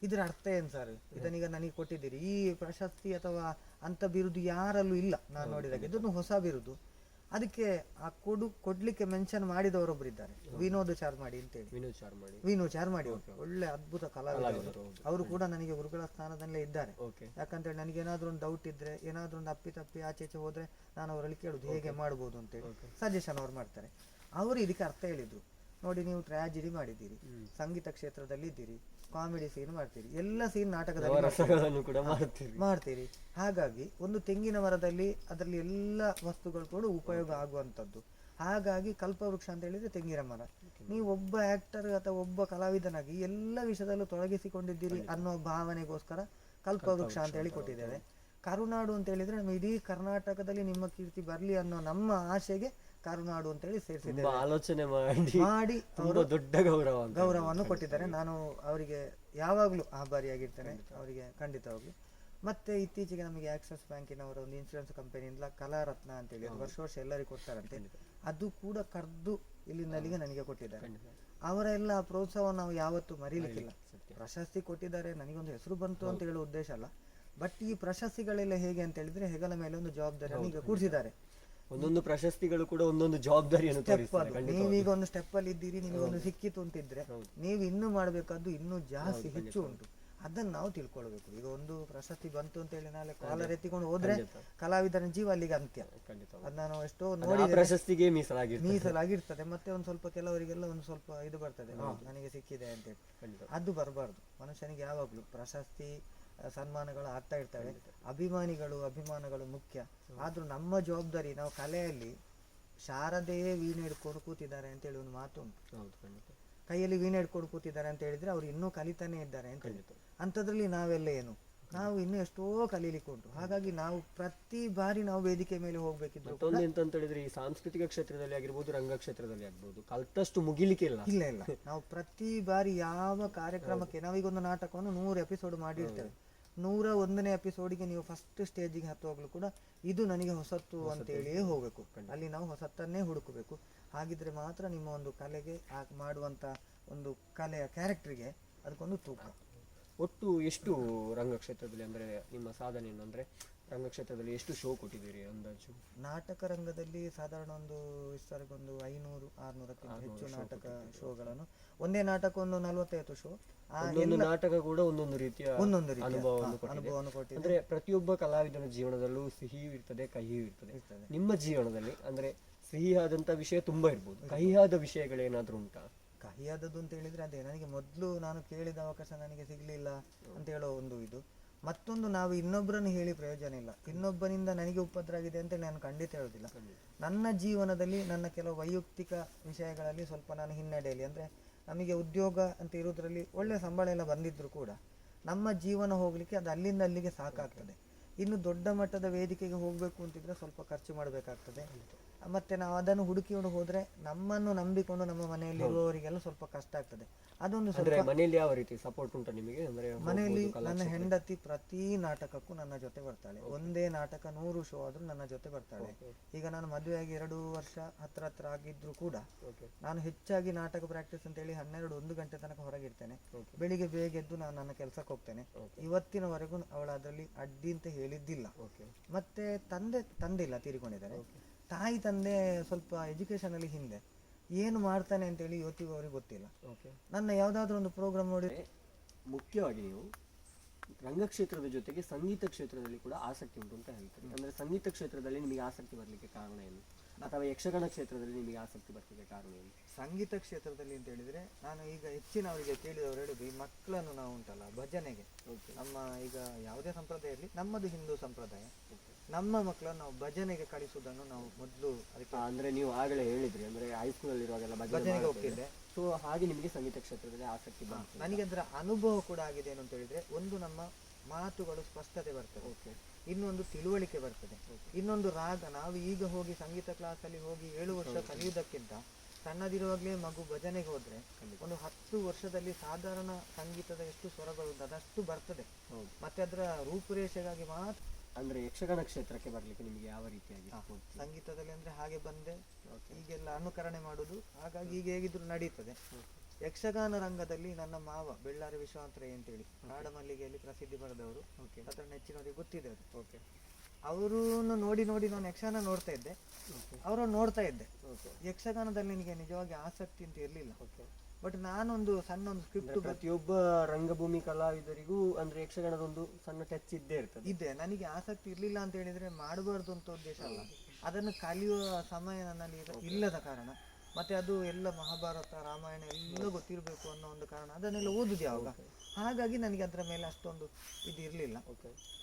ಇದರ ಅರ್ಥ ಏನು ಸರ್? ಇದನ್ನೀಗ ನನಗೆ ಕೊಟ್ಟಿದ್ದೀರಿ. ಈ ಪ್ರಶಸ್ತಿ ಅಥವಾ ಅಂತ ಬಿರುದು ಯಾರಲ್ಲೂ ಇಲ್ಲ. ನಾನು ನೋಡಿದಾಗ. ಇದನ್ನು ಹೊಸ ಬಿರುದು. ಅದಕ್ಕೆ ಆ ಕೊಡು ಕೊಡ್ಲಿಕ್ಕೆ ಮೆನ್ಷನ್ ಮಾಡಿದವರೊಬ್ರು ಇದ್ದಾರೆ ವಿನೋದ್ ಚಾರ್ಮಾಡಿ ಅಂತೇಳಿ. ವಿನೋದ್ ಚಾರ್ ಮಾಡಿ ವಿನೋದ್ ಚಾರ್ಮಾಡಿ ಅವರು ಒಳ್ಳೆ ಅದ್ಭುತ ಕಲಾವಿದರು ಅವರು. ಕೂಡ ನನಗೆ ಗುರುಗಳ ಸ್ಥಾನದಲ್ಲೇ ಇದ್ದಾರೆ. ಯಾಕಂತೇಳಿ ನನಗೆ ಏನಾದ್ರೂ ಒಂದು ಡೌಟ್ ಇದ್ರೆ ಏನಾದ್ರೂ ಒಂದು ಅಪ್ಪಿ ತಪ್ಪಿ ಆಚೆ ಈಚೆ ಹೋದ್ರೆ ನಾನು ಅವರಲ್ಲಿ ಕೇಳುದು ಹೇಗೆ ಮಾಡ್ಬೋದು? ಅಂತೇಳಿ ಸಜೆಷನ್ ಅವ್ರು ಮಾಡ್ತಾರೆ. ಅವರು ಇದಕ್ಕೆ ಅರ್ಥ ಹೇಳಿದ್ರು. ನೋಡಿ ನೀವು ಟ್ರಾಜಿಡಿ ಮಾಡಿದ್ದೀರಿ. ಸಂಗೀತ ಕ್ಷೇತ್ರದಲ್ಲಿ ಇದ್ದೀರಿ. ಕಾಮಿಡಿ ಸೀನ್ ಮಾಡ್ತೀರಿ. ಎಲ್ಲ ಸೀನ್ ನಾಟಕದಲ್ಲಿ ಮಾಡ್ತೀರಿ. ಹಾಗಾಗಿ ಒಂದು ತೆಂಗಿನ ಮರದಲ್ಲಿ ಅದರಲ್ಲಿ ಎಲ್ಲ ವಸ್ತುಗಳು ಕೂಡ ಉಪಯೋಗ ಆಗುವಂಥದ್ದು. ಹಾಗಾಗಿ ಕಲ್ಪವೃಕ್ಷ ಅಂತ ಹೇಳಿದ್ರೆ ತೆಂಗಿನ ಮರ. ನೀವು ಒಬ್ಬ ಆಕ್ಟರ್ ಅಥವಾ ಒಬ್ಬ ಕಲಾವಿದನಾಗಿ ಎಲ್ಲ ವಿಷಯದಲ್ಲೂ ತೊಡಗಿಸಿಕೊಂಡಿದ್ದೀರಿ ಅನ್ನೋ ಭಾವನೆಗೋಸ್ಕರ ಕಲ್ಪವೃಕ್ಷ ಅಂತ ಹೇಳಿ ಕೊಟ್ಟಿದ್ದೇವೆ. ಕರುನಾಡು ಅಂತ ಹೇಳಿದ್ರೆ ನಮ್ಮ ಇಡೀ ಕರ್ನಾಟಕದಲ್ಲಿ ನಿಮ್ಮ ಕೀರ್ತಿ ಬರಲಿ ಅನ್ನೋ ನಮ್ಮ ಆಶೆಗೆ ಕರುನಾಡು ಅಂತ ಹೇಳಿ ಸೇರಿಸಿದ್ದೇವೆ ಆಲೋಚನೆ ಮಾಡಿ ಮಾಡಿ ಅವರು ದೊಡ್ಡ ಗೌರವ ಗೌರವವನ್ನು ಕೊಟ್ಟಿದ್ದಾರೆ. ನಾನು ಅವರಿಗೆ ಯಾವಾಗಲೂ ಆಭಾರಿಯಾಗಿರ್ತೇನೆ ಅವರಿಗೆ ಖಂಡಿತವಾಗ್ಲೂ. ಮತ್ತೆ ಇತ್ತೀಚೆಗೆ ನಮಗೆ ಆಕ್ಸಿಸ್ ಬ್ಯಾಂಕಿನವರ ಒಂದು ಇನ್ಶೂರೆನ್ಸ್ ಕಂಪನಿಯಿಂದ ಕಲಾರತ್ನ ಅಂತ ಹೇಳಿ ವರ್ಷ ವರ್ಷ ಎಲ್ಲರಿಗೂ ಕೊಡ್ತಾರಂತೆ. ಅದು ಕೂಡ ಕರೆದು ಇಲ್ಲಿನಲ್ಲಿಗೆ ನನಗೆ ಕೊಟ್ಟಿದ್ದಾರೆ. ಅವರ ಎಲ್ಲ ಪ್ರೋತ್ಸಾಹ ನಾವು ಯಾವತ್ತೂ ಮರೀಲಿಕ್ಕಿಲ್ಲ. ಪ್ರಶಸ್ತಿ ಕೊಟ್ಟಿದ್ದಾರೆ. ನನಗೊಂದು ಹೆಸರು ಬಂತು ಅಂತ ಹೇಳೋ ಉದ್ದೇಶ ಅಲ್ಲ. ಬಟ್ ಈ ಪ್ರಶಸ್ತಿಗಳೆಲ್ಲ ಹೇಗೆ ಅಂತ ಹೇಳಿದ್ರೆ ಹೆಗಲ ಮೇಲೆ ಒಂದು ಜವಾಬ್ದಾರಿ ಈಗ ಕೂರಿಸಿದ್ದಾರೆ. ಒಂದೊಂದು ಪ್ರಶಸ್ತಿಗಳು ಕೂಡ ಒಂದೊಂದು ಜವಾಬ್ದಾರಿಯನ್ನು ಸ್ಟೆಪ್ ತೋರಿಸ್ತದೆ ಅದು. ನೀವೀಗ ಒಂದು ಸ್ಟೆಪ್ ಅಲ್ಲಿ ಇದ್ದೀರಿ ನಿಮಗೆ ಒಂದು ಸಿಕ್ಕಿತು ಅಂತಿದ್ರೆ ನೀವು ಇನ್ನೂ ಮಾಡಬೇಕಾದ್ದು ಇನ್ನೂ ಜಾಸ್ತಿ ಹೆಚ್ಚು ಉಂಟು. ಅದನ್ನ ನಾವು ತಿಳ್ಕೊಳ್ಬೇಕು. ಈಗ ಒಂದು ಪ್ರಶಸ್ತಿ ಬಂತು ಅಂತ ಹೇಳಿ ನಾಳೆ ಕಾಲರ್ ಎತ್ತಿಕೊಂಡು ಹೋದ್ರೆ ಕಲಾವಿದನ ಜೀವ ಅಲ್ಲಿಗೆ ಅಂತ್ಯ. ಖಂಡಿತ. ಅದ್ ನಾನು ಎಷ್ಟೋ ನೋಡಿ ಪ್ರಶಸ್ತಿಗೆ ಮೀಸಲಾಗಿರ್ತದೆ. ಮೀಸಲಾಗಿರ್ತದೆ. ಮತ್ತೆ ಒಂದು ಸ್ವಲ್ಪ ಕೆಲವರಿಗೆಲ್ಲ ಒಂದು ಸ್ವಲ್ಪ ಇದು ಬರ್ತದೆ. ನನಗೆ ಸಿಕ್ಕಿದೆ ಅಂತ ಹೇಳಿ. ಅದು ಬರಬಾರ್ದು. ಮನುಷ್ಯನಿಗೆ ಯಾವಾಗ್ಲೂ ಪ್ರಶಸ್ತಿ ಸನ್ಮಾನಗಳು ಆಗ್ತಾ ಇರ್ತವೆ. ಅಭಿಮಾನಿಗಳು ಅಭಿಮಾನಗಳು ಮುಖ್ಯ. ಆದ್ರೂ ನಮ್ಮ ಜವಾಬ್ದಾರಿ ನಾವು ಕಲೆಯಲ್ಲಿ ಶಾರದೆಯೇ ವೀಣೆ ಹಿಡ್ಕೊಂಡು ಕೂತಿದ್ದಾರೆ ಅಂತೇಳಿ ಒಂದು ಮಾತು ಉಂಟು ಕೈಯಲ್ಲಿ ವೀಣೆ ಹಿಡ್ಕೊಂಡು ಕೂತಿದ್ದಾರೆ ಅಂತ ಹೇಳಿದ್ರೆ ಅವ್ರು ಇನ್ನೂ ಕಲಿತಾನೆ ಇದ್ದಾರೆ ಅಂತ ಹೇಳಿ. ಅಂಥದ್ರಲ್ಲಿ ನಾವೆಲ್ಲ ಏನು? ನಾವು ಇನ್ನೂ ಎಷ್ಟೋ ಕಲೀಲಿಕ್ಕೆ ಉಂಟು. ಹಾಗಾಗಿ ನಾವು ಪ್ರತಿ ಬಾರಿ ನಾವು ವೇದಿಕೆ ಮೇಲೆ ಹೋಗ್ಬೇಕಿದ್ರು ಮತ್ತೊಂದು ಎಂತ ಹೇಳಿದ್ರೆ ಈ ಸಾಂಸ್ಕೃತಿಕ ಕ್ಷೇತ್ರದಲ್ಲಿ ಆಗಿರ್ಬೋದು ರಂಗ ಕ್ಷೇತ್ರದಲ್ಲಿ ಆಗ್ಬೋದು ಕಲ್ತಷ್ಟು ಮುಗಿಲಿಕ್ಕೆ ಇಲ್ಲ. ಇಲ್ಲ ಇಲ್ಲ. ನಾವು ಪ್ರತಿ ಬಾರಿ ಯಾವ ಕಾರ್ಯಕ್ರಮಕ್ಕೆ ನಾವೀಗ ಒಂದು ನಾಟಕವನ್ನು ನೂರು ಎಪಿಸೋಡ್ ಮಾಡಿರ್ತೇವೆ. ನೂರ ಒಂದನೇ ಎಪಿಸೋಡಿಗೆ ನೀವು ಫಸ್ಟ್ ಸ್ಟೇಜಿಗೆ ಹತ್ತುವಾಗಲೂ ಕೂಡ ಇದು ನನಗೆ ಹೊಸತ್ತು ಅಂತೇಳಿಯೇ ಹೋಗಬೇಕು. ಅಲ್ಲಿ ನಾವು ಹೊಸತನ್ನೇ ಹುಡುಕಬೇಕು. ಹಾಗಿದ್ರೆ ಮಾತ್ರ ನಿಮ್ಮ ಒಂದು ಕಲೆಗೆ ಮಾಡುವಂಥ ಮಾಡುವಂತ ಒಂದು ಕಲೆಯ ಕ್ಯಾರೆಕ್ಟರ್ಗೆ ಅದಕ್ಕೊಂದು ತೂಕ. ಒಟ್ಟು ಎಷ್ಟು ರಂಗಕ್ಷೇತ್ರದಲ್ಲಿ ಅಂದರೆ ನಿಮ್ಮ ಸಾಧನೆಯನ್ನು ಅಂದ್ರೆ ರಂಗಕ್ಷೇತ್ರದಲ್ಲಿ ಎಷ್ಟು ಶೋ ಕೊಟ್ಟಿದ್ದೀರಿ ಅಂದಾಜು? ನಾಟಕ ರಂಗದಲ್ಲಿ ಸಾಧಾರಣ ಒಂದು ಇಷ್ಟವರೆಗೊಂದು ಐನೂರು ಆರ್ನೂರಕ್ಕಿಂತ ಹೆಚ್ಚು ನಾಟಕ ಶೋಗಳನ್ನು. ಒಂದೇ ನಾಟಕ ಒಂದು ನಲವತ್ತೈದು ಶೋ ಒಂದೊಂದು ನಾಟಕ ಕೂಡ ಒಂದೊಂದು ರೀತಿಯ ಒಂದೊಂದು ರೀತಿಯ ಅನುಭವವನ್ನು ಕೊಟ್ಟಿದೆ. ಅನುಭವವನ್ನು ಕೊಟ್ಟಿದೆ. ಅಂದ್ರೆ ಪ್ರತಿಯೊಬ್ಬ ಕಲಾವಿದನ ಜೀವನದಲ್ಲೂ ಸಿಹಿಯೂ ಇರ್ತದೆ ಕಹಿಯೂ ಇರ್ತದೆ. ನಿಮ್ಮ ಜೀವನದಲ್ಲಿ ಅಂದ್ರೆ ಸಿಹಿಯಾದಂತ ವಿಷಯ ತುಂಬಾ ಇರ್ಬೋದು. ಕಹಿಯಾದ ವಿಷಯಗಳೇನಾದ್ರೂ ಉಂಟಾ? ಕಹಿಯಾದದ್ದು ಅಂತ ಹೇಳಿದ್ರೆ ಅದೇ, ನನಗೆ ಮೊದಲು ನಾನು ಕೇಳಿದ ಅವಕಾಶ ನನಗೆ ಸಿಗ್ಲಿಲ್ಲ ಅಂತ ಹೇಳೋ ಒಂದು ಇದು. ಮತ್ತೊಂದು, ನಾವು ಇನ್ನೊಬ್ಬರನ್ನು ಹೇಳಿ ಪ್ರಯೋಜನ ಇಲ್ಲ. ಇನ್ನೊಬ್ಬನಿಂದ ನನಗೆ ಉಪದ್ರ ಆಗಿದೆ ಅಂತ ನಾನು ಖಂಡಿತ ಹೇಳೋದಿಲ್ಲ ನನ್ನ ಜೀವನದಲ್ಲಿ ನನ್ನ ಕೆಲವು ವೈಯಕ್ತಿಕ ವಿಷಯಗಳಲ್ಲಿ ಸ್ವಲ್ಪ ನಾನು ಹಿನ್ನಡೆಯಲ್ಲಿ, ಅಂದ್ರೆ ನಮಗೆ ಉದ್ಯೋಗ ಅಂತ ಇರೋದ್ರಲ್ಲಿ ಒಳ್ಳೆ ಸಂಬಳ ಎಲ್ಲ ಬಂದಿದ್ದರೂ ಕೂಡ ನಮ್ಮ ಜೀವನ ಹೋಗಲಿಕ್ಕೆ ಅದು ಅಲ್ಲಿಂದ ಅಲ್ಲಿಗೆ ಸಾಕಾಗ್ತದೆ. ಇನ್ನು ದೊಡ್ಡ ಮಟ್ಟದ ವೇದಿಕೆಗೆ ಹೋಗಬೇಕು ಅಂತಿದ್ರೆ ಸ್ವಲ್ಪ ಖರ್ಚು ಮಾಡಬೇಕಾಗ್ತದೆ. ಮತ್ತೆ ನಾವು ಅದನ್ನು ಹುಡುಕಿಕೊಂಡು ಹೋದ್ರೆ ನಮ್ಮನ್ನು ನಂಬಿಕೊಂಡು ನಮ್ಮ ಮನೆಯಲ್ಲಿ ಇರುವವರಿಗೆಲ್ಲ ಸ್ವಲ್ಪ ಕಷ್ಟ ಆಗ್ತದೆ. ಅದೊಂದು ಸ್ವಲ್ಪ ಮನೆಯಲ್ಲಿ ಯಾವ ರೀತಿ ಸಪೋರ್ಟ್ ಉಂಟು ನಿಮಗೆ? ಅಂದ್ರೆ ಮನೆಯಲ್ಲಿ ನನ್ನ ಹೆಂಡತಿ ಪ್ರತಿ ನಾಟಕಕ್ಕೂ ನನ್ನ ಜೊತೆ ಬರ್ತಾಳೆ. ಒಂದೇ ನಾಟಕ ನೂರು ಶೋ ಆದ್ರೂ ನನ್ನ ಜೊತೆ ಬರ್ತಾಳೆ. ಈಗ ನಾನು ಮದುವೆಯಾಗಿ ಎರಡು ವರ್ಷ ಹತ್ರ ಹತ್ರ ಆಗಿದ್ರು ಕೂಡ ನಾನು ಹೆಚ್ಚಾಗಿ ನಾಟಕ ಪ್ರಾಕ್ಟೀಸ್ ಅಂತ ಹೇಳಿ ಹನ್ನೆರಡು ಒಂದು ಗಂಟೆ ತನಕ ಹೊರಗಿರ್ತೇನೆ. ಬೆಳಿಗ್ಗೆ ಬೇಗ ಎದ್ದು ನಾನು ನನ್ನ ಕೆಲಸಕ್ಕೆ ಹೋಗ್ತೇನೆ. ಇವತ್ತಿನವರೆಗೂ ಅವಳು ಅದರಲ್ಲಿ ಅಡ್ಡಿ ಅಂತ ಹೇಳಿದ್ದಿಲ್ಲ. ಮತ್ತೆ ತಂದೆ ತಂದೆ ಇಲ್ಲ ತೀರಿಕೊಂಡಿದ್ದಾರೆ ತಾಯಿ ತಂದೆ ಸ್ವಲ್ಪ ಎಜುಕೇಶನ್ ಅಲ್ಲಿ ಹಿಂದೆ. ಏನು ಮಾಡ್ತಾನೆ ಅಂತೇಳಿ ಇವತ್ತಿಗೂ ಅವ್ರಿಗೆ ಗೊತ್ತಿಲ್ಲ. ಓಕೆ ನನ್ನ ಯಾವುದಾದ್ರೂ ಒಂದು ಪ್ರೋಗ್ರಾಮ್ ನೋಡಿ. ಮುಖ್ಯವಾಗಿ ನೀವು ರಂಗಕ್ಷೇತ್ರದ ಜೊತೆಗೆ ಸಂಗೀತ ಕ್ಷೇತ್ರದಲ್ಲಿ ಕೂಡ ಆಸಕ್ತಿ ಉಂಟು ಅಂತ ಹೇಳ್ತೀನಿ ಅಂದ್ರೆ ಸಂಗೀತ ಕ್ಷೇತ್ರದಲ್ಲಿ ನಿಮಗೆ ಆಸಕ್ತಿ ಬರಲಿಕ್ಕೆ ಕಾರಣ ಏನು? ಅಥವಾ ಯಕ್ಷಗಾನ ಕ್ಷೇತ್ರದಲ್ಲಿ ನಿಮಗೆ ಆಸಕ್ತಿ ಬರಲಿಕ್ಕೆ ಕಾರಣ ಏನು? ಸಂಗೀತ ಕ್ಷೇತ್ರದಲ್ಲಿ ಅಂತ ಹೇಳಿದ್ರೆ ನಾನು ಈಗ ಹೆಚ್ಚಿನವರಿಗೆ ಕೇಳಿದವರು ಹೇಳುದು ಈ ಮಕ್ಕಳನ್ನು ನಾವು ಉಂಟಲ್ಲ ಭಜನೆಗೆ. ನಮ್ಮ ಈಗ ಯಾವುದೇ ಸಂಪ್ರದಾಯ ಇರಲಿ ನಮ್ಮದು ಹಿಂದೂ ಸಂಪ್ರದಾಯ. ನಮ್ಮ ಮಕ್ಕಳನ್ನು ನಾವು ಭಜನೆಗೆ ಕಳಿಸುವುದನ್ನು ನಾವು ಮೊದಲು ಅದಕ್ಕೆ ಅಂದ್ರೆ ನೀವು ಆಗಲೇ ಹೇಳಿದ್ರಿ ಅಂದ್ರೆ ಹೈಸ್ಕೂಲಲ್ಲಿ ಇರುವಾಗೆಲ್ಲ ಭಜನೆಗೆ ಹೋಗ್ತಿದ್ದೆ. ಸೊ ಹಾಗೆ ನಿಮಗೆ ಸಂಗೀತ ಕ್ಷೇತ್ರದಲ್ಲಿ ಆಸಕ್ತಿ ಬಂತು. ನನಗೆ ಅದರ ಅನುಭವ ಕೂಡ ಆಗಿದೆ ಏನು ಅಂತ ಹೇಳಿದ್ರೆ ಒಂದು ನಮ್ಮ ಮಾತುಗಳು ಸ್ಪಷ್ಟತೆ ಬರ್ತದೆ. ಓಕೆ ಇನ್ನೊಂದು ತಿಳುವಳಿಕೆ ಬರ್ತದೆ. ಇನ್ನೊಂದು ರಾಗ ನಾವು ಈಗ ಹೋಗಿ ಸಂಗೀತ ಕ್ಲಾಸಲ್ಲಿ ಹೋಗಿ ಏಳು ವರ್ಷ ಕಲಿಯುವುದಕ್ಕಿಂತ ಸಣ್ಣದಿರುವಾಗಲೇ ಮಗು ಭಜನೆಗೆ ಹೋದ್ರೆ ಒಂದು ಹತ್ತು ವರ್ಷದಲ್ಲಿ ಸಾಧಾರಣ ಸಂಗೀತದ ಎಷ್ಟು ಸ್ವರಗಳು ಅದಷ್ಟು ಬರ್ತದೆ. ಮತ್ತೆ ಅದರ ರೂಪುರೇಷೆಗಾಗಿ ಮಾತ್ರ ಅಂದ್ರೆ ಯಕ್ಷಗಾನ ಕ್ಷೇತ್ರಕ್ಕೆ ಬರ್ಲಿಕ್ಕೆ ನಿಮಗೆ ಯಾವ ರೀತಿಯಾಗಿ? ಸಂಗೀತದಲ್ಲಿ ಅಂದ್ರೆ ಹಾಗೆ ಬಂದೆ ಈಗೆಲ್ಲ ಅನುಕರಣೆ ಮಾಡುದು ಹಾಗಾಗಿ ಈಗ ಹೇಗಿದ್ರು ನಡೀತದೆ. ಯಕ್ಷಗಾನ ರಂಗದಲ್ಲಿ ನನ್ನ ಮಾವ ಬೆಳ್ಳಾರಿ ವಿಶ್ವಾಂತರೇ ಅಂತೇಳಿ ಕಾಡಮಲ್ಲಿಗೆಯಲ್ಲಿ ಪ್ರಸಿದ್ಧಿ ಪಡೆದವರು. ಅದರ ನೆಚ್ಚಿನವರಿಗೆ ಗೊತ್ತಿದೆ ಅದು. ಓಕೆ ಅವರನ್ನು ನೋಡಿ ನೋಡಿ ನಾನು ಯಕ್ಷಗಾನ ನೋಡ್ತಾ ಇದ್ದೆ. ಅವರು ಅವರನ್ನು ನೋಡ್ತಾ ಇದ್ದೆ. ಯಕ್ಷಗಾನದಲ್ಲಿ ನಿಮಗೆ ನಿಜವಾಗಿ ಆಸಕ್ತಿ ಅಂತ ಇರಲಿಲ್ಲ. ಓಕೆ ಬಟ್ ನಾನೊಂದು ಸಣ್ಣ ಒಂದು ಸ್ಕ್ರಿಪ್ಟ್ ಪ್ರತಿಯೊಬ್ಬ ರಂಗಭೂಮಿ ಕಲಾವಿದರಿಗೂ ಅಂದ್ರೆ ಯಕ್ಷಗಾನದ ಒಂದು ಸಣ್ಣ ಟಚ್ ಇದ್ದೇ ಇರ್ತದೆ. ಇದೆ. ನನಗೆ ಆಸಕ್ತಿ ಇರಲಿಲ್ಲ ಅಂತ ಹೇಳಿದ್ರೆ ಮಾಡಬಾರ್ದು ಅಂತ ಉದ್ದೇಶ ಅಲ್ಲ. ಅದನ್ನು ಕಲಿಯುವ ಸಮಯ ನನ್ನಲ್ಲಿ ಇಲ್ಲದ ಕಾರಣ. ಮತ್ತೆ ಅದು ಎಲ್ಲ ಮಹಾಭಾರತ ರಾಮಾಯಣ ಎಲ್ಲ ಗೊತ್ತಿರಬೇಕು ಅನ್ನೋ ಒಂದು ಕಾರಣ. ಅದನ್ನೆಲ್ಲ ಓದುದು ಯಾವಾಗ? ಹಾಗಾಗಿ ನನಗೆ ಅದರ ಮೇಲೆ ಅಷ್ಟೊಂದು ಇದು ಇರಲಿಲ್ಲ.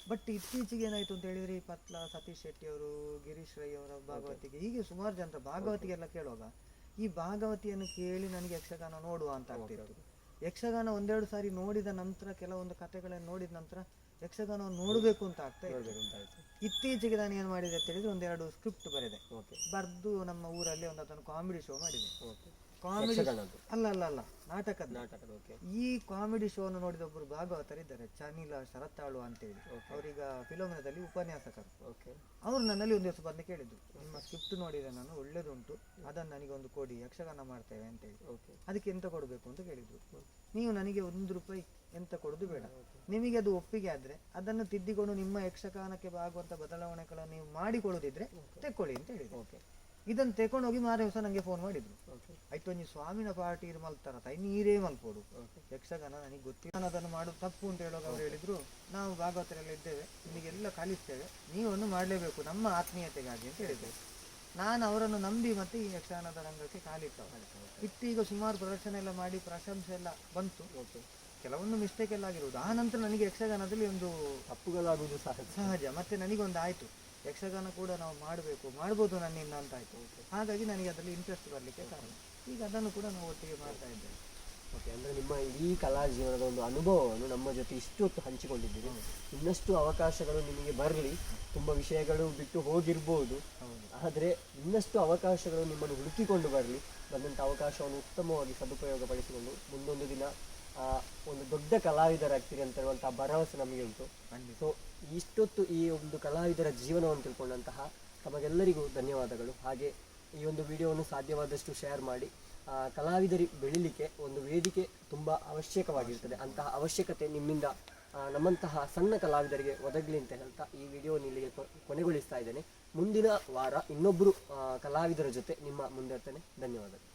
ಬಟ್ ಇತ್ತೀಚೆಗೆ ಏನಾಯ್ತು ಅಂತ ಹೇಳಿದ್ರೆ ಈ ಪತ್ಲ ಸತೀಶ್ ಶೆಟ್ಟಿ ಅವರು ಗಿರೀಶ್ ರೈ ಅವರ ಭಾಗವತಿಗೆ ಹೀಗೆ ಸುಮಾರು ಜನರ ಭಾಗವತಿಗೆಲ್ಲ ಕೇಳುವಾಗ ಈ ಭಾಗವತಿಯನ್ನು ಕೇಳಿ ನನಗೆ ಯಕ್ಷಗಾನ ನೋಡುವ ಅಂತ ಆಗ್ತಿತ್ತು ಯಕ್ಷಗಾನ ಒಂದೆರಡು ಸಾರಿ ನೋಡಿದ ನಂತರ ಕೆಲವೊಂದು ಕಥೆಗಳನ್ನು ನೋಡಿದ ನಂತರ ಯಕ್ಷಗಾನವನ್ನು ನೋಡಬೇಕು ಅಂತ ಆಗ್ತಾ ಇತ್ತೀಚೆಗೆ ನಾನು ಏನು ಮಾಡಿದೆ ಅಂತ ಹೇಳಿದ್ರೆ ಒಂದೆರಡು ಸ್ಕ್ರಿಪ್ಟ್ ಬರೆದೆ. ಓಕೆ ಬರೆದು ನಮ್ಮ ಊರಲ್ಲಿ ಒಂದು ಅದನ್ನು ಕಾಮಿಡಿ ಶೋ ಮಾಡಿದೆ. ಓಕೆ ಕಾಮಿಡಿ ಯಕ್ಷಗಾನದ್ದು. ಅಲ್ಲ ಅಲ್ಲ ಅಲ್ಲ. ನಾಟಕದ ನಾಟಕದ ಓಕೆ ಈ ಕಾಮಿಡಿ ಶೋವನ್ನು ನೋಡಿದ ಒಬ್ಬರು ಭಾಗವತರಿದ್ದಾರೆ ಚನಿಲ ಶರತ್ತಾಳು ಅಂತೇಳಿ. ಅವರೀಗ ಫಿಲೋಮಿನದಲ್ಲಿ ಉಪನ್ಯಾಸಕರು. ಓಕೆ ಅವರು ನನ್ನಲ್ಲಿ ಒಂದು ದಿವಸ ಬಂದು ಕೇಳಿದ್ರು ನಿಮ್ಮ ಸ್ಕ್ರಿಪ್ಟ್ ನೋಡಿದೆ ನಾನು ಒಳ್ಳೇದುಂಟು ಅದನ್ನು ನನಗೆ ಒಂದು ಕೊಡಿ ಯಕ್ಷಗಾನ ಮಾಡ್ತೇವೆ ಅಂತೇಳಿ. ಓಕೆ ಅದಕ್ಕೆ ಎಂತ ಕೊಡಬೇಕು ಅಂತ ಕೇಳಿದ್ರು. ನೀವು ನನಗೆ ಒಂದು ರೂಪಾಯಿ ಎಂತ ಕೊಡೋದು ಬೇಡ. ನಿಮಗೆ ಅದು ಒಪ್ಪಿಗೆ ಆದ್ರೆ ಅದನ್ನು ತಿದ್ದಿಕೊಂಡು ನಿಮ್ಮ ಯಕ್ಷಗಾನಕ್ಕೆ ಆಗುವಂತ ಬದಲಾವಣೆಗಳನ್ನು ನೀವು ಮಾಡಿಕೊಳ್ಳುದಿದ್ರೆ ತೆಕ್ಕೊಳ್ಳಿ ಅಂತ ಹೇಳಿದ್ರು. ಓಕೆ ಇದನ್ನು ತೆಕೊಂಡು ಹೋಗಿ ಹೊಸ ನನಗೆ ಫೋನ್ ಮಾಡಿದ್ರು. ಆಯ್ತು ನೀ ಸ್ವಾಮಿನ ಪಾರ್ಟಿ ಇದು ಮಲ್ತಾರ ತಾಯಿ ನೀರೇ ಮಲ್ಕೊಡು. ಯಕ್ಷಗಾನ ನನಗೆ ಗೊತ್ತಿಲ್ಲ. ನಾನು ಅದನ್ನು ಮಾಡೋದು ತಪ್ಪು ಅಂತ ಹೇಳುವಾಗ ಅವ್ರು ಹೇಳಿದ್ರು ನಾವು ಭಾಗವತರೆಲ್ಲ ಇದ್ದೇವೆ ನಿಮಗೆಲ್ಲ ಕಲಿಸ್ತೇವೆ ನೀವನ್ನು ಮಾಡಲೇಬೇಕು ನಮ್ಮ ಆತ್ಮೀಯತೆಗಾಗಿ ಅಂತ ಹೇಳಿದೆ ನಾನು ಅವರನ್ನು ನಂಬಿ ಮತ್ತೆ ಈ ಯಕ್ಷಗಾನದ ರಂಗಕ್ಕೆ ಕಾಲಿಟ್ಟವ ಇತ್ತೀಗ ಸುಮಾರು ಪ್ರದರ್ಶನ ಎಲ್ಲ ಮಾಡಿ ಪ್ರಶಂಸೆ ಎಲ್ಲ ಬಂತು. ಓಕೆ ಕೆಲವೊಂದು ಮಿಸ್ಟೇಕ್ ಎಲ್ಲ ಆಗಿರುವುದು ಆ ನಂತರ ನನಗೆ ಯಕ್ಷಗಾನದಲ್ಲಿ ಒಂದು ತಪ್ಪುಗಳಾಗುವುದು ಸಹಜ. ಸಹಜ. ಮತ್ತೆ ನನಗೊಂದು ಆಯ್ತು. ಯಕ್ಷಗಾನ ಕೂಡ ನಾವು ಮಾಡಬೇಕು ಮಾಡ್ಬೋದು ನನ್ನಿಂದ ಅಂತ ಆಯ್ತು. ಹಾಗಾಗಿ ನನಗೆ ಅದರಲ್ಲಿ ಇಂಟ್ರೆಸ್ಟ್ ಬರಲಿಕ್ಕೆ ಕಾರಣ. ಈಗ ಅದನ್ನು ಕೂಡ ನಾವು ಒಟ್ಟಿಗೆ ಮಾಡ್ತಾ ಇದ್ದೇವೆ. ಓಕೆ ಅಂದರೆ ನಿಮ್ಮ ಇಡೀ ಕಲಾ ಜೀವನದ ಒಂದು ಅನುಭವವನ್ನು ನಮ್ಮ ಜೊತೆ ಇಷ್ಟು ಹೊತ್ತು ಹಂಚಿಕೊಂಡಿದ್ದೀರಿ ಇನ್ನಷ್ಟು ಅವಕಾಶಗಳು ನಿಮಗೆ ಬರಲಿ ತುಂಬ ವಿಷಯಗಳು ಬಿಟ್ಟು ಹೋಗಿರ್ಬೋದು. ಆದರೆ ಇನ್ನಷ್ಟು ಅವಕಾಶಗಳು ನಿಮ್ಮನ್ನು ಹುಡುಕಿಕೊಂಡು ಬರಲಿ. ಬಂದಂಥ ಅವಕಾಶವನ್ನು ಉತ್ತಮವಾಗಿ ಸದುಪಯೋಗಪಡಿಸಿಕೊಂಡು ಮುಂದೊಂದು ದಿನ ಒಂದು ದೊಡ್ಡ ಕಲಾವಿದರಾಗ್ತೀರಿ ಅಂತ ಹೇಳುವಂತಹ ಭರವಸೆ ನಮಗೆ ಉಂಟು. ಸೊ ಇಷ್ಟೊತ್ತು ಈ ಒಂದು ಕಲಾವಿದರ ಜೀವನವನ್ನು ತಿಳ್ಕೊಂಡಂತಹ ತಮಗೆಲ್ಲರಿಗೂ ಧನ್ಯವಾದಗಳು. ಹಾಗೆ ಈ ಒಂದು ವಿಡಿಯೋವನ್ನು ಸಾಧ್ಯವಾದಷ್ಟು ಶೇರ್ ಮಾಡಿ ಕಲಾವಿದರಿ ಬೆಳಿಲಿಕ್ಕೆ ಒಂದು ವೇದಿಕೆ ತುಂಬ ಅವಶ್ಯಕವಾಗಿರ್ತದೆ. ಅಂತಹ ಅವಶ್ಯಕತೆ ನಿಮ್ಮಿಂದ ನಮ್ಮಂತಹ ಸಣ್ಣ ಕಲಾವಿದರಿಗೆ ಒದಗಲಿ ಅಂತ ಹೇಳ್ತಾ ಈ ವಿಡಿಯೋ ಇಲ್ಲಿಗೆ ಕೊನೆಗೊಳಿಸ್ತಾ ಇದ್ದೇನೆ. ಮುಂದಿನ ವಾರ ಇನ್ನೊಬ್ಬರು ಕಲಾವಿದರ ಜೊತೆ ನಿಮ್ಮ ಮುಂದೆ ಇರ್ತೇನೆ. ಧನ್ಯವಾದಗಳು.